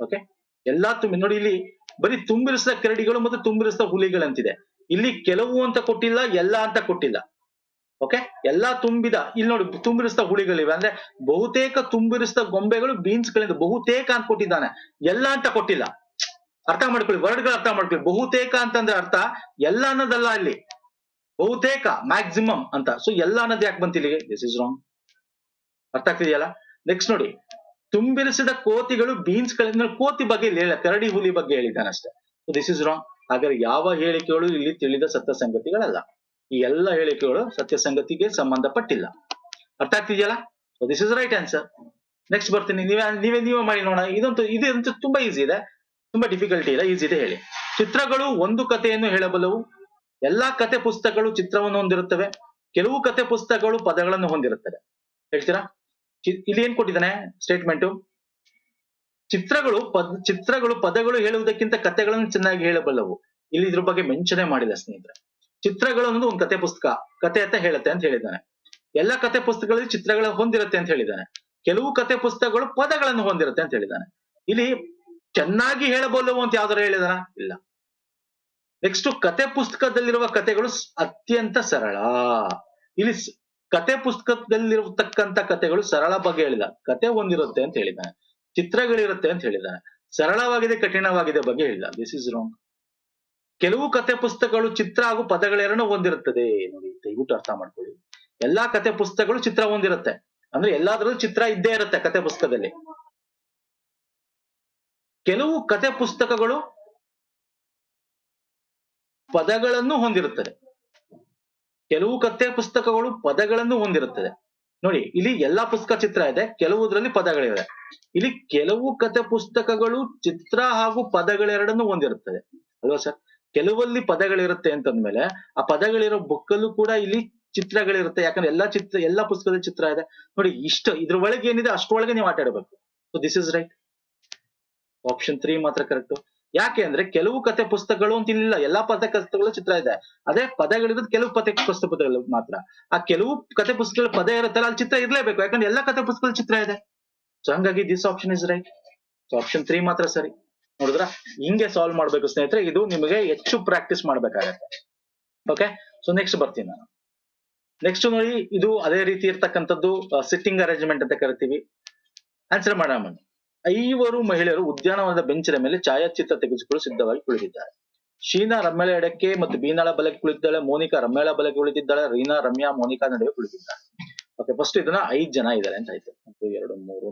ಓಕೆ ಎಲ್ಲಾ ತುಂಬಿ, ನೋಡಿ ಇಲ್ಲಿ ಬರೀ ತುಂಬಿರಿಸಿದ ಕರಡಿಗಳು ಮತ್ತು ತುಂಬಿರಿಸಿದ ಹುಲಿಗಳಂತಿದೆ. ಇಲ್ಲಿ ಕೆಲವು ಅಂತ ಕೊಟ್ಟಿಲ್ಲ, ಎಲ್ಲ ಅಂತ ಕೊಟ್ಟಿಲ್ಲ. ಓಕೆ ಎಲ್ಲಾ ತುಂಬಿದ ಇಲ್ಲಿ ನೋಡಿ ತುಂಬಿರಿಸಿದ ಹುಳಿಗಳಿವೆ. ಅಂದ್ರೆ ಬಹುತೇಕ ತುಂಬಿರಿಸಿದ ಗೊಂಬೆಗಳು ಬೀನ್ಸ್ ಗಳಿಂದ ಬಹುತೇಕ ಅಂತ ಕೊಟ್ಟಿದ್ದಾನೆ. ಎಲ್ಲ ಅಂತ ಕೊಟ್ಟಿಲ್ಲ. ಅರ್ಥ ಮಾಡ್ಕೊಳ್ಳಿ ವರ್ಡ್ಗಳು ಅರ್ಥ ಮಾಡ್ಕೊಳ್ಳಿ. ಬಹುತೇಕ ಅಂತಂದ್ರೆ ಅರ್ಥ ಎಲ್ಲ ಅನ್ನೋದಲ್ಲ ಇಲ್ಲಿ. ಬಹುತೇಕ ಮ್ಯಾಕ್ಸಿಮಮ್ ಅಂತ. ಸೊ ಎಲ್ಲ ಅನ್ನೋದು ಯಾಕೆ ಬಂತಿಲ್ಲಿ? ದಿಸ್ ಇಸ್ ರಾಂಗ್ ಅರ್ಥ ಆಗ್ತಿದೆಯಲ್ಲ? ನೆಕ್ಸ್ಟ್ ನೋಡಿ. ತುಂಬಿರಿಸಿದ ಕೋತಿಗಳು ಬೀನ್ಸ್ ಗಳಿಂದ ಕೋತಿ ಬಗ್ಗೆ ಇಲ್ಲಿ ಹೇಳ ತೆರಡಿ ಹುಲಿ ಬಗ್ಗೆ ಹೇಳಿದ್ದಾನೆ ಅಷ್ಟೇ. ದಿಸ್ ಇಸ್ ರಾಂಗ್ ಹಾಗಾದ್ರೆ ಯಾವ ಹೇಳಿಕೆಗಳು ಇಲ್ಲಿ ತಿಳಿದ ಸತ್ಯ ಸಂಗತಿಗಳಲ್ಲ. ಈ ಎಲ್ಲ ಹೇಳಿಕೆಗಳು ಸತ್ಯ ಸಂಗತಿಗೆ ಸಂಬಂಧಪಟ್ಟಿಲ್ಲ. ಅರ್ಥ ಆಗ್ತಿದೆಯಲ್ಲ? So this is right answer next ಬರ್ತೀನಿ. ನೀವೇ ನೀವೇ ನೀವೇ ಮಾಡಿ ನೋಡೋಣ. ಇದಂತೂ ಇದಂತೂ ತುಂಬಾ ಈಸಿ ಇದೆ. ತುಂಬಾ ಡಿಫಿಕಲ್ಟಿ ಇಲ್ಲ. ಈಸಿ ಇದೆ ಹೇಳಿ. ಚಿತ್ರಗಳು ಒಂದು ಕಥೆಯನ್ನು ಹೇಳಬಲ್ಲವು. ಎಲ್ಲಾ ಕತೆ ಪುಸ್ತಕಗಳು ಚಿತ್ರವನ್ನು ಹೊಂದಿರುತ್ತವೆ. ಕೆಲವು ಕತೆ ಪುಸ್ತಕಗಳು ಪದಗಳನ್ನು ಹೊಂದಿರುತ್ತವೆ. ಹೇಳ್ತೀರಾ? ಇಲ್ಲಿ ಏನ್ ಕೊಟ್ಟಿದ್ದಾನೆ ಸ್ಟೇಟ್ಮೆಂಟು ಚಿತ್ರಗಳು ಪದ, ಚಿತ್ರಗಳು ಪದಗಳು ಹೇಳುವುದಕ್ಕಿಂತ ಕಥೆಗಳನ್ನು ಚೆನ್ನಾಗಿ ಹೇಳಬಲ್ಲವು. ಇಲ್ಲಿ ಇದ್ರ ಬಗ್ಗೆ ಮೆಂಚನೆ ಮಾಡಿಲ್ಲ ಸ್ನೇಹಿತರೆ. ಚಿತ್ರಗಳು ಅನ್ನೋದು ಒಂದು ಕತೆ ಪುಸ್ತಕ. ಕತೆ ಅಂತ ಹೇಳುತ್ತೆ ಅಂತ ಹೇಳಿದ್ದಾನೆ. ಎಲ್ಲ ಕತೆ ಪುಸ್ತಕಗಳಲ್ಲಿ ಚಿತ್ರಗಳ ಹೊಂದಿರುತ್ತೆ ಅಂತ ಹೇಳಿದ್ದಾನೆ. ಕೆಲವು ಕತೆ ಪುಸ್ತಕಗಳು ಪದಗಳನ್ನು ಹೊಂದಿರುತ್ತೆ ಅಂತ ಹೇಳಿದ್ದಾನೆ. ಇಲ್ಲಿ ಚೆನ್ನಾಗಿ ಹೇಳಬಲ್ಲವು ಅಂತ ಯಾವ್ದಾರ ಹೇಳಿದಾನ ಇಲ್ಲ. ನೆಕ್ಸ್ಟ್ ಕತೆ ಪುಸ್ತಕದಲ್ಲಿರುವ ಕತೆಗಳು ಅತ್ಯಂತ ಸರಳ. ಇಲ್ಲಿ ಕತೆ ಪುಸ್ತಕದಲ್ಲಿರತಕ್ಕಂತ ಕತೆಗಳು ಸರಳ ಬಗ್ಗೆ ಹೇಳಿದ. ಕತೆ ಹೊಂದಿರುತ್ತೆ ಅಂತ ಹೇಳಿದ್ದಾನೆ. ಚಿತ್ರಗಳಿರುತ್ತೆ ಅಂತ ಹೇಳಿದ್ದಾನೆ. ಸರಳವಾಗಿದೆ, ಕಠಿಣವಾಗಿದೆ ಬಗ್ಗೆ ಹೇಳಿದ. ದಿಸ್ ಇಸ್ ರಾಂಗ್ ಕೆಲವು ಕತೆ ಪುಸ್ತಕಗಳು ಚಿತ್ರ ಹಾಗೂ ಪದಗಳೆರಡನ್ನೂ ಹೊಂದಿರುತ್ತದೆ. ನೋಡಿ, ದಯವಿಟ್ಟು ಅರ್ಥ ಮಾಡ್ಕೊಳ್ಳಿ. ಎಲ್ಲಾ ಕತೆ ಪುಸ್ತಕಗಳು ಚಿತ್ರ ಹೊಂದಿರುತ್ತೆ. ಅಂದ್ರೆ ಎಲ್ಲಾದ್ರಲ್ಲೂ ಚಿತ್ರ ಇದ್ದೇ ಇರುತ್ತೆ ಕತೆ ಪುಸ್ತಕದಲ್ಲಿ. ಕೆಲವು ಕತೆ ಪುಸ್ತಕಗಳು ಪದಗಳನ್ನು ಹೊಂದಿರುತ್ತದೆ. ಕೆಲವು ಕತೆ ಪುಸ್ತಕಗಳು ಪದಗಳನ್ನು ಹೊಂದಿರುತ್ತದೆ. ನೋಡಿ, ಇಲ್ಲಿ ಎಲ್ಲಾ ಪುಸ್ತಕ ಚಿತ್ರ ಇದೆ, ಕೆಲವುದ್ರಲ್ಲಿ ಪದಗಳಿವೆ. ಇಲ್ಲಿ ಕೆಲವು ಕತೆ ಪುಸ್ತಕಗಳು ಚಿತ್ರ ಹಾಗೂ ಪದಗಳೆರಡನ್ನು ಹೊಂದಿರುತ್ತದೆ. ಅಲ್ವಾ ಸರ್? ಕೆಲವಲ್ಲಿ ಪದಗಳಿರುತ್ತೆ ಅಂತಂದ್ಮೇಲೆ ಆ ಪದಗಳಿರೋ ಬುಕ್ಕಲ್ಲೂ ಕೂಡ ಇಲ್ಲಿ ಚಿತ್ರಗಳಿರುತ್ತೆ. ಯಾಕಂದ್ರೆ ಎಲ್ಲಾ ಚಿತ್ರ, ಎಲ್ಲಾ ಪುಸ್ತಕದಲ್ಲಿ ಚಿತ್ರ ಇದೆ. ನೋಡಿ, ಇಷ್ಟ ಇದ್ರ ಒಳಗೆ ಏನಿದೆ ಅಷ್ಟೊಳಗೆ ನೀವು ಆಟ ಆಡಬೇಕು so this is right option three ಮಾತ್ರ ಕರೆಕ್ಟ್ ಯಾಕೆ ಅಂದ್ರೆ ಕೆಲವು ಕತೆ ಪುಸ್ತಕಗಳು ಅಂತ ಇಲ್ಲ. ಎಲ್ಲಾ ಪದ ಪುಸ್ತಕಗಳು ಚಿತ್ರ ಇದೆ. ಅದೇ ಪದಗಳಿರೋದು ಕೆಲವು ಕತೆ ಪುಸ್ತಕಗಳು ಮಾತ್ರ. ಆ ಕೆಲವು ಕತೆ ಪುಸ್ತಕಗಳ ಪದ ಇರುತ್ತಲ್ಲ, ಅಲ್ಲಿ ಚಿತ್ರ ಇರಲೇಬೇಕು. ಯಾಕಂದ್ರೆ ಎಲ್ಲಾ ಕತೆ ಪುಸ್ತಕದಲ್ಲಿ ಚಿತ್ರ ಇದೆ. ಸೊ ಹಂಗಾಗಿ this option is right so option three ಮಾತ್ರ ಸರಿ. ನೋಡಿದ್ರ? ಹಿಂಗೆ ಸಾಲ್ವ್ ಮಾಡ್ಬೇಕು ಸ್ನೇಹಿತರೆ, ಇದು ನಿಮಗೆ ಹೆಚ್ಚು ಪ್ರಾಕ್ಟೀಸ್ ಮಾಡ್ಬೇಕಾಗತ್ತೆ. ಓಕೆ ಸೊ ನೆಕ್ಸ್ಟ್ ಬರ್ತೀನಿ ನಾನು. ನೆಕ್ಸ್ಟ್ ನೋಡಿ, ಇದು ಅದೇ ರೀತಿ ಇರ್ತಕ್ಕಂಥದ್ದು ಸಿಟ್ಟಿಂಗ್ ಅರೇಂಜ್ಮೆಂಟ್ ಅಂತ ಕರಿತೀವಿ. ಆನ್ಸರ್ ಮಾಡೋಣ. ಐವರು ಮಹಿಳೆಯರು ಉದ್ಯಾನವನದ ಬೆಂಚಿನ ಮೇಲೆ ಛಾಯಾಚಿತ್ರ ತೆಗೆದುಕೊಳ್ಳಲು ಸಿದ್ಧವಾಗಿ ಕುಳಿತಿದ್ದಾರೆ. ಶೀನಾ ರಮ್ಯಾಳ ಎಡಕ್ಕೆ ಮತ್ತು ಬೀನಾಳ ಬಲಕ್ಕೆ ಕುಳಿತಿದ್ದಾಳೆ, ಮೋನಿಕಾ ರಮ್ಯಾಳ ಬಲಕ್ಕೆ ಕುಳಿತಿದ್ದಾಳೆ, ರೀನಾ, ರಮ್ಯಾ, ಮೋನಿಕಾ ನಡುವೆ ಕುಳಿತಿದ್ದಾಳೆ ಓಕೆ ಫಸ್ಟ್ ಇದನ್ನ ಐದ್ ಜನ ಇದ್ದಾರೆ ಅಂತ ಆಯ್ತು. ಒಂದು, ಎರಡು, ಮೂರು,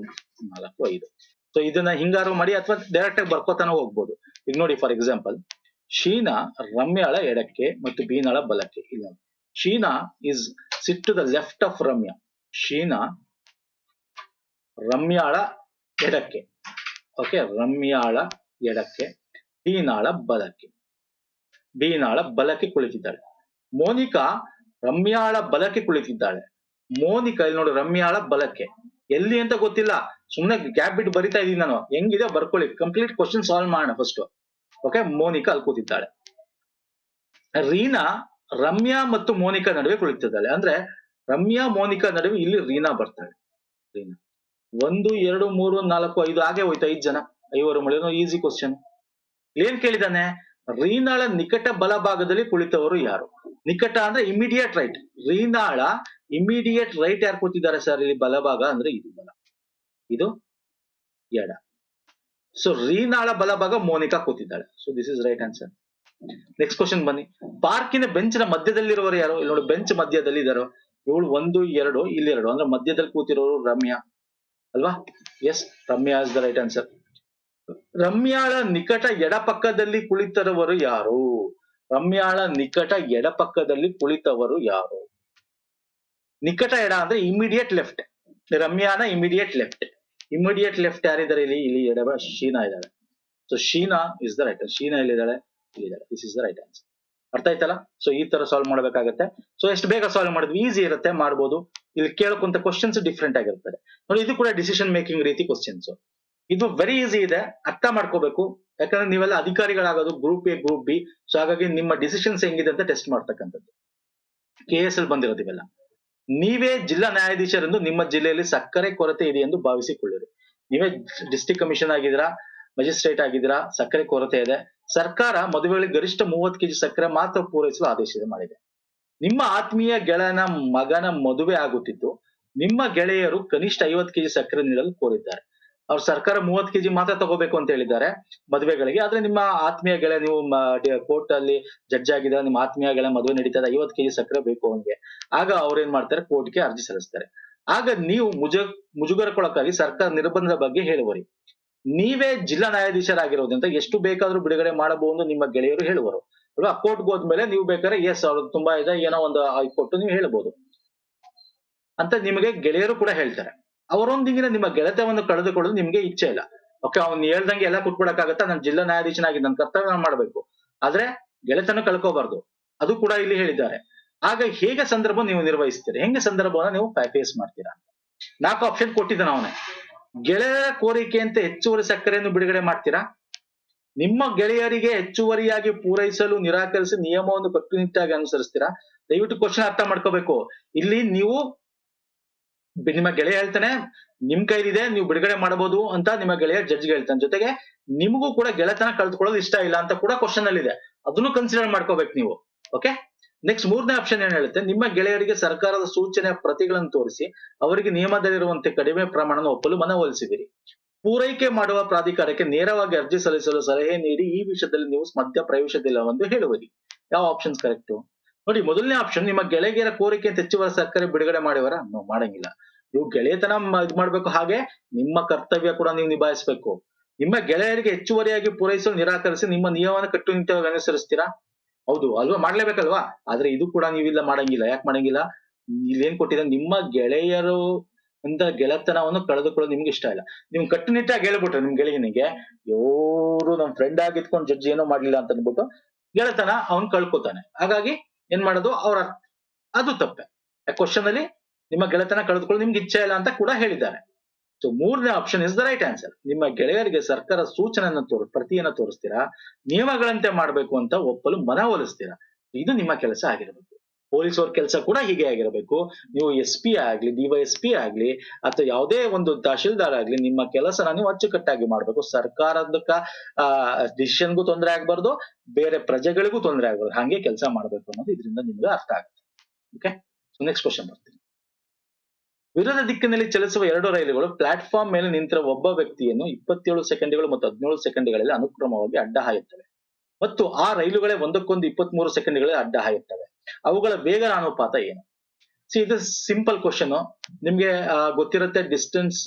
ನಾಲ್ಕು, ಐದು. ಸೊ ಇದನ್ನ ಹಿಂಗಾರು ಮಾಡಿ ಅಥವಾ ಡೈರೆಕ್ಟ್ ಆಗಿ ಬರ್ಕೋತಾನೆ ಹೋಗ್ಬೋದು. ಈಗ ನೋಡಿ ಫಾರ್ ಎಕ್ಸಾಂಪಲ್ ಶೀನಾ ರಮ್ಯಾಳ ಎಡಕ್ಕೆ ಮತ್ತು ಬೀನಾಳ ಬಲಕ್ಕೆ. ಇಲ್ಲ. Sheena is sit to the left of Ramya. Sheena ರಮ್ಯಾಳ ಎಡಕ್ಕೆ. ಓಕೆ ರಮ್ಯಾಳ ಎಡಕ್ಕೆ, ಬೀನಾಳ ಬಲಕ್ಕೆ. ಬೀನಾಳ ಬಲಕ್ಕೆ ಕುಳಿತಿದ್ದಾಳೆ. ಮೋನಿಕಾ ರಮ್ಯಾಳ ಬಲಕ್ಕೆ ಕುಳಿತಿದ್ದಾಳೆ. ಮೋನಿಕಾ, ಇಲ್ಲಿ ನೋಡಿ, ರಮ್ಯಾಳ ಬಲಕ್ಕೆ. ಎಲ್ಲಿ ಅಂತ ಗೊತ್ತಿಲ್ಲ. ಸುಮ್ನೆ ಗ್ಯಾಪ್ ಬಿಟ್ಟು ಬರಿತಾ ಇದೀನಿ ನಾನು. ಹೆಂಗಿದೆ ಬರ್ಕೊಳ್ಳಿ. ಕಂಪ್ಲೀಟ್ ಕ್ವಶನ್ ಸಾಲ್ವ್ ಮಾಡೋಣ ಫಸ್ಟ್ ಓಕೆ ಮೋನಿಕಾ ಅಲ್ಲಿ ಕೂತಿದ್ದಾಳೆ. ರೀನಾ, ರಮ್ಯಾ ಮತ್ತು ಮೋನಿಕಾ ನಡುವೆ ಕುಳಿತಿದ್ದಾಳೆ. ಅಂದ್ರೆ ರಮ್ಯಾ, ಮೋನಿಕಾ ನಡುವೆ ಇಲ್ಲಿ ರೀನಾ ಬರ್ತಾಳೆ. ರೀನಾ. ಒಂದು, ಎರಡು, ಮೂರು, ನಾಲ್ಕು, ಐದು, ಹಾಗೆ ಹೋಯ್ತು ಐದು ಜನ. ಐವರು ಮಳೆ ಈಸಿ ಕ್ವಶನ್ ಏನ್ ಕೇಳಿದಾನೆ ರೀನಾಳ ನಿಕಟ ಬಲಭಾಗದಲ್ಲಿ ಕುಳಿತವರು ಯಾರು? ನಿಕಟ ಅಂದ್ರೆ ಇಮಿಡಿಯೇಟ್ ರೈಟ್ ರೀನಾಳ ಇಮಿಡಿಯೇಟ್ ರೈಟ್ ಯಾರು ಕೂತಿದ್ದಾರೆ ಸರ್ ಇಲ್ಲಿ ಬಲಭಾಗ ಅಂದ್ರೆ ಇದು ಬಲ. ಇದು ಎಡ. ಸೊ ರೀನಾಳ ಬಲಭಾಗ Monika ಕೂತಿದ್ದಾಳೆ. So this is right answer next question ಬನ್ನಿ. ಪಾರ್ಕಿನ ಬೆಂಚಿನ ಮಧ್ಯದಲ್ಲಿರುವವರು ಯಾರು? ಇಲ್ಲಿ ನೋಡಿ ಬೆಂಚ್ ಮಧ್ಯದಲ್ಲಿ ಇದಾರೋ? ಇವಳು ಒಂದು, ಎರಡು, ಇಲ್ಲಿ ಎರಡು. ಅಂದ್ರೆ ಮಧ್ಯದಲ್ಲಿ ಕೂತಿರೋರು ರಮ್ಯಾ. ಅಲ್ವಾ? Yes Ramya is the right answer ರಮ್ಯಾಳ ನಿಕಟ ಎಡಪಕ್ಕದಲ್ಲಿ ಕುಳಿತರವರು ಯಾರು? ರಮ್ಯಾಳ ನಿಕಟ ಎಡಪಕ್ಕದಲ್ಲಿ ಕುಳಿತವರು ಯಾರು? ನಿಕಟ ಎಡ ಅಂದ್ರೆ ಇಮಿಡಿಯೇಟ್ ಲೆಫ್ಟ್ ರಮ್ಯಾನ ಇಮಿಡಿಯೇಟ್ ಲೆಫ್ಟ್ ಇಮಿಡಿಯೇಟ್ ಲೆಫ್ಟ್ ಯಾರಿದ್ದಾರೆ ಇಲ್ಲಿ? ಇಲ್ಲಿ ಎಡ ಶೀನಾ ಇದ್ದಾಳೆ so Sheena is the right Sheena ಎಲ್ಲಿದ್ದಾಳೆ ಇಲ್ಲಿದ್ದಾಳೆ this is the right answer ಅರ್ಥ ಆಯ್ತಲ್ಲ? ಸೊ ಈ ತರ ಸಾಲ್ವ್ ಮಾಡ್ಬೇಕಾಗತ್ತೆ. ಸೊ ಎಷ್ಟು ಬೇಗ ಸಾಲ್ವ್ ಮಾಡಿದ್ವಿ? ಈಸಿ ಇರುತ್ತೆ, ಮಾಡ್ಬೋದು. ಇಲ್ಲಿ ಕೇಳಕ್ಕಂತ ಕ್ವಶನ್ಸ್ ಡಿಫ್ರೆಂಟ್ ಆಗಿರ್ತದೆ. ನೋಡಿ, ಇದು ಕೂಡ ಡಿಸಿಷನ್ ಮೇಕಿಂಗ್ ರೀತಿ ಕ್ವಶನ್ಸ್ ಇದು ವೆರಿ ಈಸಿ ಇದೆ, ಅರ್ಥ ಮಾಡ್ಕೋಬೇಕು. ಯಾಕಂದ್ರೆ ನೀವೆಲ್ಲ ಅಧಿಕಾರಿಗಳಾಗೋದು group A group B so ಹಾಗಾಗಿ ನಿಮ್ಮ ಡಿಸಿಷನ್ಸ್ ಹೆಂಗಿದೆ ಅಂತ ಟೆಸ್ಟ್ ಮಾಡ್ತಕ್ಕಂಥದ್ದು. ಕೆ ಎಸ್ ಎಲ್ ಬಂದಿರೋದು ಇವೆಲ್ಲ. ನೀವೇ ಜಿಲ್ಲಾ ನ್ಯಾಯಾಧೀಶರೆಂದು ನಿಮ್ಮ ಜಿಲ್ಲೆಯಲ್ಲಿ ಸಕ್ಕರೆ ಕೊರತೆ ಇದೆ ಎಂದು ಭಾವಿಸಿಕೊಳ್ಳಿರಿ. ನೀವೇ ಡಿಸ್ಟ್ರಿಕ್ಟ್ ಕಮಿಷನ್ ಆಗಿದ್ದೀರಾ, ಮ್ಯಾಜಿಸ್ಟ್ರೇಟ್ ಆಗಿದ್ದೀರಾ, ಸಕ್ಕರೆ ಕೊರತೆ ಇದೆ. ಸರ್ಕಾರ ಮದುವೆಗಳಿಗೆ ಗರಿಷ್ಠ ಮೂವತ್ತು ಕೆಜಿ ಸಕ್ಕರೆ ಮಾತ್ರ ಪೂರೈಸಲು ಆದೇಶ ಮಾಡಿದೆ. ನಿಮ್ಮ ಆತ್ಮೀಯ ಗೆಳೆಯನ ಮಗನ ಮದುವೆ ಆಗುತ್ತಿದ್ದು, ನಿಮ್ಮ ಗೆಳೆಯರು ಕನಿಷ್ಠ ಐವತ್ತು ಕೆಜಿ ಸಕ್ಕರೆ ನೀಡಲು ಕೋರಿದ್ದಾರೆ. ಅವ್ರು ಸರ್ಕಾರ ಮೂವತ್ತು ಕೆಜಿ ಮಾತ್ರ ತಗೋಬೇಕು ಅಂತ ಹೇಳಿದ್ದಾರೆ ಮದುವೆಗಳಿಗೆ. ಆದ್ರೆ ನಿಮ್ಮ ಆತ್ಮೀಯ ಗೆಳೆ, ನೀವು ಕೋರ್ಟ್ ಅಲ್ಲಿ ಜಡ್ಜ್ ಆಗಿದ್ರೆ ನಿಮ್ಮ ಆತ್ಮೀಯ ಗೆಳೆ ಮದುವೆ ನಡೀತಾ ಐವತ್ ಕೆ ಕೆಜಿ ಸಕ್ಕರೆ ಬೇಕು ಅವನ್ಗೆ. ಆಗ ಅವ್ರೇನ್ ಮಾಡ್ತಾರೆ? ಕೋರ್ಟ್ಗೆ ಅರ್ಜಿ ಸಲ್ಲಿಸ್ತಾರೆ. ಆಗ ನೀವು ಮುಜ ಮುಜುಗರಕ್ಕೊಳಕ್ಕಾಗಿ ಸರ್ಕಾರ ನಿರ್ಬಂಧದ ಬಗ್ಗೆ ಹೇಳುವರಿ. ನೀವೇ ಜಿಲ್ಲಾ ನ್ಯಾಯಾಧೀಶರಾಗಿರೋದ್ರಿಂದ ಎಷ್ಟು ಬೇಕಾದ್ರೂ ಬಿಡುಗಡೆ ಮಾಡಬಹುದು ನಿಮ್ಮ ಗೆಳೆಯರು ಹೇಳುವರು. ಅಲ್ವಾ? ಕೋರ್ಟ್ಗೆ ಹೋದ್ಮೇಲೆ ನೀವು ಬೇಕಾದ್ರೆ ಎಸ್ ಅವ್ರದ್ದು ತುಂಬಾ ಇದೆ, ಏನೋ ಒಂದು ಕೊಟ್ಟು ನೀವು ಹೇಳ್ಬೋದು. ಅಂತ ನಿಮಗೆ ಗೆಳೆಯರು ಕೂಡ ಹೇಳ್ತಾರೆ. ಅವರೊಂದಿಗಿನ ನಿಮ್ಮ ಗೆಳೆತವನ್ನು ಕಳೆದುಕೊಳ್ಳಲು ನಿಮ್ಗೆ ಇಚ್ಛೆ ಇಲ್ಲ. ಓಕೆ ಅವ್ನು ಹೇಳ್ದಂಗೆ ಎಲ್ಲ ಕುಟ್ಕೊಡಕ್ಕಾಗತ್ತಾ ನಾನು ಜಿಲ್ಲಾ ನ್ಯಾಯಾಧೀಶನಾಗಿ ನನ್ನ ಕರ್ತವ್ಯ ನಾನು ಮಾಡ್ಬೇಕು. ಆದ್ರೆ ಗೆಳೆತನ ಕಳ್ಕೋಬಾರ್ದು. ಅದು ಕೂಡ ಇಲ್ಲಿ ಹೇಳಿದ್ದಾರೆ. ಆಗ ಹೇಗೆ ಸಂದರ್ಭ ನೀವು ನಿರ್ವಹಿಸ್ತೀರಿ? ಹೆಂಗೆ ಸಂದರ್ಭವನ್ನ ನೀವು ಫೇಸ್ ಮಾಡ್ತೀರಾ? ನಾಲ್ಕು ಆಪ್ಷನ್ ಕೊಟ್ಟಿದ್ದಾನ ಅವನೇ. ಗೆಳೆಯರ ಕೋರಿಕೆಯಂತೆ ಹೆಚ್ಚುವರಿ ಸಕ್ಕರೆಯನ್ನು ಬಿಡುಗಡೆ ಮಾಡ್ತೀರಾ? ನಿಮ್ಮ ಗೆಳೆಯರಿಗೆ ಹೆಚ್ಚುವರಿಯಾಗಿ ಪೂರೈಸಲು ನಿರಾಕರಿಸಿ ನಿಯಮವನ್ನು ಕಟ್ಟುನಿಟ್ಟಾಗಿ ಅನುಸರಿಸ್ತೀರಾ? ದಯವಿಟ್ಟು ಕ್ವಶನ್ ಅರ್ಥ ಮಾಡ್ಕೋಬೇಕು. ಇಲ್ಲಿ ನೀವು ನಿಮ್ಮ ಗೆಳೆಯ ಹೇಳ್ತಾನೆ, ನಿಮ್ ಕೈಲಿದೆ, ನೀವು ಬಿಡುಗಡೆ ಮಾಡಬಹುದು ಅಂತ ನಿಮ್ಮ ಗೆಳೆಯ ಜಡ್ಜ್ ಹೇಳ್ತಾನೆ. ಜೊತೆಗೆ, ನಿಮಗೂ ಕೂಡ ಗೆಳೆತನ ಕಳ್ಕೊಳ್ಳೋದು ಇಷ್ಟ ಇಲ್ಲ ಅಂತ ಕೂಡ ಕ್ವಶನ್ ಅಲ್ಲಿ ಇದೆ ಅದನ್ನು ಕನ್ಸಿಡರ್ ಮಾಡ್ಕೋಬೇಕು ನೀವು. ಓಕೆ ನೆಕ್ಸ್ಟ್ ಮೂರನೇ ಆಪ್ಷನ್ ಏನ್ ಹೇಳುತ್ತೆ? ನಿಮ್ಮ ಗೆಳೆಯರಿಗೆ ಸರ್ಕಾರದ ಸೂಚನೆ, ಪ್ರತಿಗಳನ್ನು ತೋರಿಸಿ, ಅವರಿಗೆ ನಿಯಮದಲ್ಲಿರುವಂತೆ ಕಡಿಮೆ ಪ್ರಮಾಣನ ಒಪ್ಪಲು ಮನವೊಲಿಸಿದಿರಿ ಪೂರೈಕೆ ಮಾಡುವ ಪ್ರಾಧಿಕಾರಕ್ಕೆ ನೇರವಾಗಿ ಅರ್ಜಿ ಸಲ್ಲಿಸಲು ಸಲಹೆ ನೀಡಿ, ಈ ವಿಷಯದಲ್ಲಿ ನೀವು ಮಧ್ಯ ಪ್ರವೇಶದಿಲ್ಲವೆಂದು ಹೇಳುವಿರಿ. ಯಾವ ಆಪ್ಷನ್ಸ್ ಕರೆಕ್ಟ್ ನೋಡಿ, ಮೊದಲನೇ ಆಪ್ಷನ್ ನಿಮ್ಮ ಗೆಳೆಯರ ಕೋರಿಕೆ ಹೆಚ್ಚುವರ ಸರ್ಕಾರ ಬಿಡುಗಡೆ ಮಾಡಿವರ? ನಾವು ಮಾಡಂಗಿಲ್ಲ. ನೀವು ಗೆಳೆಯತನ ಇದ್ ಮಾಡ್ಬೇಕು ಹಾಗೆ ನಿಮ್ಮ ಕರ್ತವ್ಯ ಕೂಡ ನೀವು ನಿಭಾಯಿಸಬೇಕು. ನಿಮ್ಮ ಗೆಳೆಯರಿಗೆ ಹೆಚ್ಚುವರಿಯಾಗಿ ಪೂರೈಸಲು, ನಿರಾಕರಿಸಿ ನಿಮ್ಮ ನಿಯಮವನ್ನು ಕಟ್ಟುನಿಟ್ಟಾಗಿ ಅನುಸರಿಸ್ತೀರಾ? ಹೌದು, ಅಲ್ವಾ? ಮಾಡ್ಲೇಬೇಕಲ್ವಾ? ಆದ್ರೆ ಇದು ಕೂಡ ನೀವಿಲ್ಲ ಮಾಡಂಗಿಲ್ಲ. ಯಾಕೆ ಮಾಡಂಗಿಲ್ಲ? ಇಲ್ಲಿ ಏನ್ ಕೊಟ್ಟಿದೆ? ನಿಮ್ಮ ಗೆಳೆಯರು ಅಂತ ಗೆಳೆತನವನ್ನು ಕಳೆದುಕೊಳ್ಳೋದು ನಿಮ್ಗೆ ಇಷ್ಟ ಇಲ್ಲ. ನಿಮ್ ಕಟ್ಟುನಿಟ್ಟಾಗಿ ಹೇಳ್ಬಿಟ್ರೆ ನಿಮ್ ಗೆಳೆಯನಿಗೆ, ಇವರು ನಮ್ ಫ್ರೆಂಡ್ ಆಗಿತ್ಕೊಂಡು ಜಡ್ಜ್ ಏನೋ ಮಾಡ್ಲಿಲ್ಲ ಅಂತ ಅಂದ್ಬಿಟ್ಟು ಗೆಳೆತನ ಅವ್ನ್ ಕಳ್ಕೊತಾನೆ. ಹಾಗಾಗಿ ಏನ್ ಮಾಡೋದು? ಅವ್ರ ಅದು ತಪ್ಪೆ. ಕ್ವಶನ್ ಅಲ್ಲಿ ನಿಮ್ಮ ಗೆಳೆತನ ಕಳೆದುಕೊಳ್ಳಲು ನಿಮ್ಗೆ ಇಚ್ಛೆ ಇಲ್ಲ ಅಂತ ಕೂಡ ಹೇಳಿದ್ದಾರೆ. ಸೊ ಮೂರನೇ option is the right answer ನಿಮ್ಮ ಗೆಳೆಯರಿಗೆ ಸರ್ಕಾರ ಸೂಚನೆಯನ್ನು ತೋರ್, ಪ್ರತಿಯನ್ನ ತೋರಿಸ್ತೀರಾ? ನಿಯಮಗಳಂತೆ ಮಾಡಬೇಕು ಅಂತ ಒಪ್ಪಲು ಮನವೊಲಿಸ್ತೀರಾ ಇದು ನಿಮ್ಮ ಕೆಲಸ ಆಗಿರಬೇಕು. ಪೊಲೀಸ್ ಅವ್ರ ಕೆಲಸ ಕೂಡ ಹೀಗೆ ಆಗಿರಬೇಕು. ನೀವು ಎಸ್ ಪಿ ಆಗ್ಲಿ ಡಿವೈಎಸ್ ಪಿ ಆಗ್ಲಿ, ಅಥವಾ ಯಾವುದೇ ಒಂದು ತಹಶೀಲ್ದಾರ್ ಆಗ್ಲಿ, ನಿಮ್ಮ ಕೆಲಸನ ನೀವು ಅಚ್ಚುಕಟ್ಟಾಗಿ ಮಾಡ್ಬೇಕು. ಸರ್ಕಾರದಕ್ಕ ಆ ಡಿಸಿಷನ್ಗೂ ತೊಂದರೆ ಆಗ್ಬಾರ್ದು, ಬೇರೆ ಪ್ರಜೆಗಳಿಗೂ ತೊಂದರೆ ಆಗ್ಬಾರ್ದು. ಹಂಗೆ ಕೆಲಸ ಮಾಡ್ಬೇಕು ಅನ್ನೋದು ಇದರಿಂದ ನಿಮ್ಗೆ ಅರ್ಥ ಆಗುತ್ತೆ. ಓಕೆ ನೆಕ್ಸ್ಟ್ ಕ್ವಶನ್ ಬರ್ತೀನಿ. ವಿರೋಧ ದಿಕ್ಕಿನಲ್ಲಿ ಚಲಿಸುವ ಎರಡು ರೈಲುಗಳು ಪ್ಲಾಟ್ಫಾರ್ಮ್ ಮೇಲೆ ನಿಂತಿರುವ ಒಬ್ಬ ವ್ಯಕ್ತಿಯನ್ನು ಇಪ್ಪತ್ತೇಳು ಸೆಕೆಂಡ್ಗಳು ಮತ್ತು ಹದಿನೇಳು ಸೆಕೆಂಡ್ಗಳಲ್ಲಿ ಅನುಕ್ರಮವಾಗಿ ಅಡ್ಡ ಹಾಯುತ್ತವೆ ಮತ್ತು ಆ ರೈಲುಗಳೇ ಒಂದಕ್ಕೊಂದು ಇಪ್ಪತ್ಮೂರು ಸೆಕೆಂಡ್ಗಳಲ್ಲಿ ಅಡ್ಡ ಹಾಯುತ್ತವೆ ಅವುಗಳ ವೇಗದ ಅನುಪಾತ ಏನು? ಸಿ ಇದು ಸಿಂಪಲ್ ಕ್ವಶನ್ ನಿಮ್ಗೆ ಗೊತ್ತಿರುತ್ತೆ ಡಿಸ್ಟೆನ್ಸ್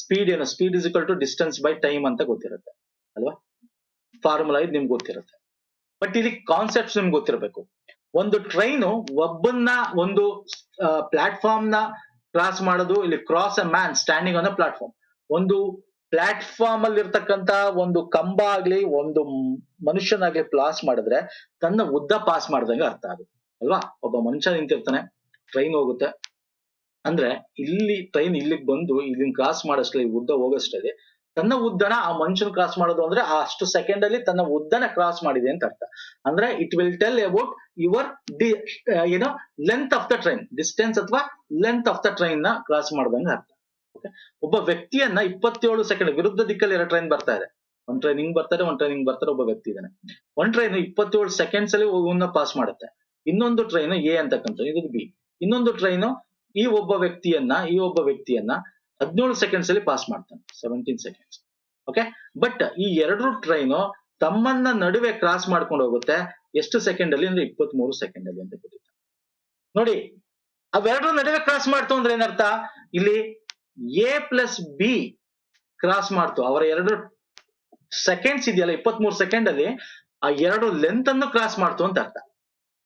ಸ್ಪೀಡ್ ಏನು? Speed is equal to distance by time ಅಂತ ಗೊತ್ತಿರುತ್ತೆ, ಅಲ್ವಾ? ಫಾರ್ಮುಲಾ ಇದು ನಿಮ್ಗೆ ಗೊತ್ತಿರುತ್ತೆ. ಬಟ್ ಇಲ್ಲಿ ಕಾನ್ಸೆಪ್ಟ್ಸ್ ನಿಮ್ಗೆ ಗೊತ್ತಿರಬೇಕು. ಒಂದು ಟ್ರೈನು ಒಬ್ಬನ್ನ, ಒಂದು ಪ್ಲಾಟ್ಫಾರ್ಮ್ನ ಕ್ರಾಸ್ ಮಾಡೋದು, ಇಲ್ಲಿ cross a man standing on platform ಒಂದು ಪ್ಲಾಟ್ಫಾರ್ಮ್ ಅಲ್ಲಿ ಇರ್ತಕ್ಕಂತ ಒಂದು ಕಂಬ ಆಗ್ಲಿ, ಒಂದು ಮನುಷ್ಯನಾಗ್ಲಿ ಪ್ಲಾಸ್ ಮಾಡಿದ್ರೆ ತನ್ನ ಉದ್ದ ಪಾಸ್ ಮಾಡ್ದಂಗೆ ಅರ್ಥ ಆಗುತ್ತೆ, ಅಲ್ವಾ? ಒಬ್ಬ ಮನುಷ್ಯ ನಿಂತಿರ್ತಾನೆ ಟ್ರೈನ್ ಹೋಗುತ್ತೆ. ಅಂದ್ರೆ ಇಲ್ಲಿ ಟ್ರೈನ್ ಇಲ್ಲಿಗೆ ಬಂದು ಇಲ್ಲಿ ಕ್ರಾಸ್ ಮಾಡೋಷ್ಟರಲ್ಲಿ ಉದ್ದ ಹೋಗೋಷ್ಟರಲ್ಲಿ ತನ್ನ ಉದ್ದನ ಆ ಮನುಷ್ಯನ ಕ್ರಾಸ್ ಮಾಡೋದು ಅಂದ್ರೆ ಆ ಅಷ್ಟು ಸೆಕೆಂಡ್ ಅಲ್ಲಿ ತನ್ನ ಉದ್ದನ ಕ್ರಾಸ್ ಮಾಡಿದೆ ಅಂತ ಅರ್ಥ. ಅಂದ್ರೆ it will tell about your D ಏನೋ length of the train distance ಅಥವಾ ಲೆಂತ್ ಆಫ್ ದ ಟ್ರೈನ್ನ ಕ್ರಾಸ್ ಮಾಡ್ದಂಗೆ ಅರ್ಥ. ಓಕೆ ಒಬ್ಬ ವ್ಯಕ್ತಿಯನ್ನ ಇಪ್ಪತ್ತೇಳು ಸೆಕೆಂಡ್ ವಿರುದ್ಧ ದಿಕ್ಕಲ್ಲಿ ಎರಡು ಟ್ರೈನ್ ಬರ್ತಾ ಇದೆ. ಒಂದ್ ಟ್ರೈನ್ ಹಿಂಗ್ ಬರ್ತಾರೆ ಒಂದ್ ಟ್ರೈನ್ ಹಿಂಗ್ ಬರ್ತಾರೆ ಒಬ್ಬ ವ್ಯಕ್ತಿ ಇದ್ದಾನೆ. ಒನ್ ಟ್ರೈನ್ ಇಪ್ಪತ್ತೇಳು ಸೆಕೆಂಡ್ಸ್ ಅಲ್ಲಿ ಇವನ್ನ ಪಾಸ್ ಮಾಡುತ್ತೆ. ಇನ್ನೊಂದು ಟ್ರೈನ್ ಎ ಅಂತಕ್ಕಂಥ ಇದು ಬಿ ಇನ್ನೊಂದು ಟ್ರೈನ್ ಈ ಒಬ್ಬ ವ್ಯಕ್ತಿಯನ್ನ, ಈ ಒಬ್ಬ ವ್ಯಕ್ತಿಯನ್ನ ಹದಿನೇಳು ಸೆಕೆಂಡ್ಸ್ ಅಲ್ಲಿ ಪಾಸ್ ಮಾಡ್ತಾನೆ ಸೆವೆಂಟೀನ್ ಸೆಕೆಂಡ್ಸ್ ಓಕೆ ಬಟ್ ಈ ಎರಡು ಟ್ರೈನು ತಮ್ಮನ್ನ ನಡುವೆ ಕ್ರಾಸ್ ಮಾಡ್ಕೊಂಡು ಹೋಗುತ್ತೆ, ಎಷ್ಟು ಸೆಕೆಂಡ್ ಅಲ್ಲಿ ಅಂದ್ರೆ ಇಪ್ಪತ್ತ್ ಮೂರು ಸೆಕೆಂಡ್ ಅಲ್ಲಿ ಅಂತ ಕೊಟ್ಟಿದ್ದಾರೆ ನೋಡಿ ಅವೆರಡರ ನಡುವೆ ಕ್ರಾಸ್ ಮಾಡ್ತು ಅಂದ್ರೆ ಏನರ್ಥ? ಇಲ್ಲಿ ಎ ಪ್ಲಸ್ ಬಿ ಕ್ರಾಸ್ ಮಾಡ್ತು. ಅವರ ಎರಡು ಸೆಕೆಂಡ್ಸ್ ಇದೆಯಲ್ಲ ಇಪ್ಪತ್ತ್ ಮೂರು ಸೆಕೆಂಡ್ ಅಲ್ಲಿ, ಆ ಎರಡು ಲೆಂತ್ ಅನ್ನು ಕ್ರಾಸ್ ಮಾಡ್ತು ಅಂತ ಅರ್ಥ.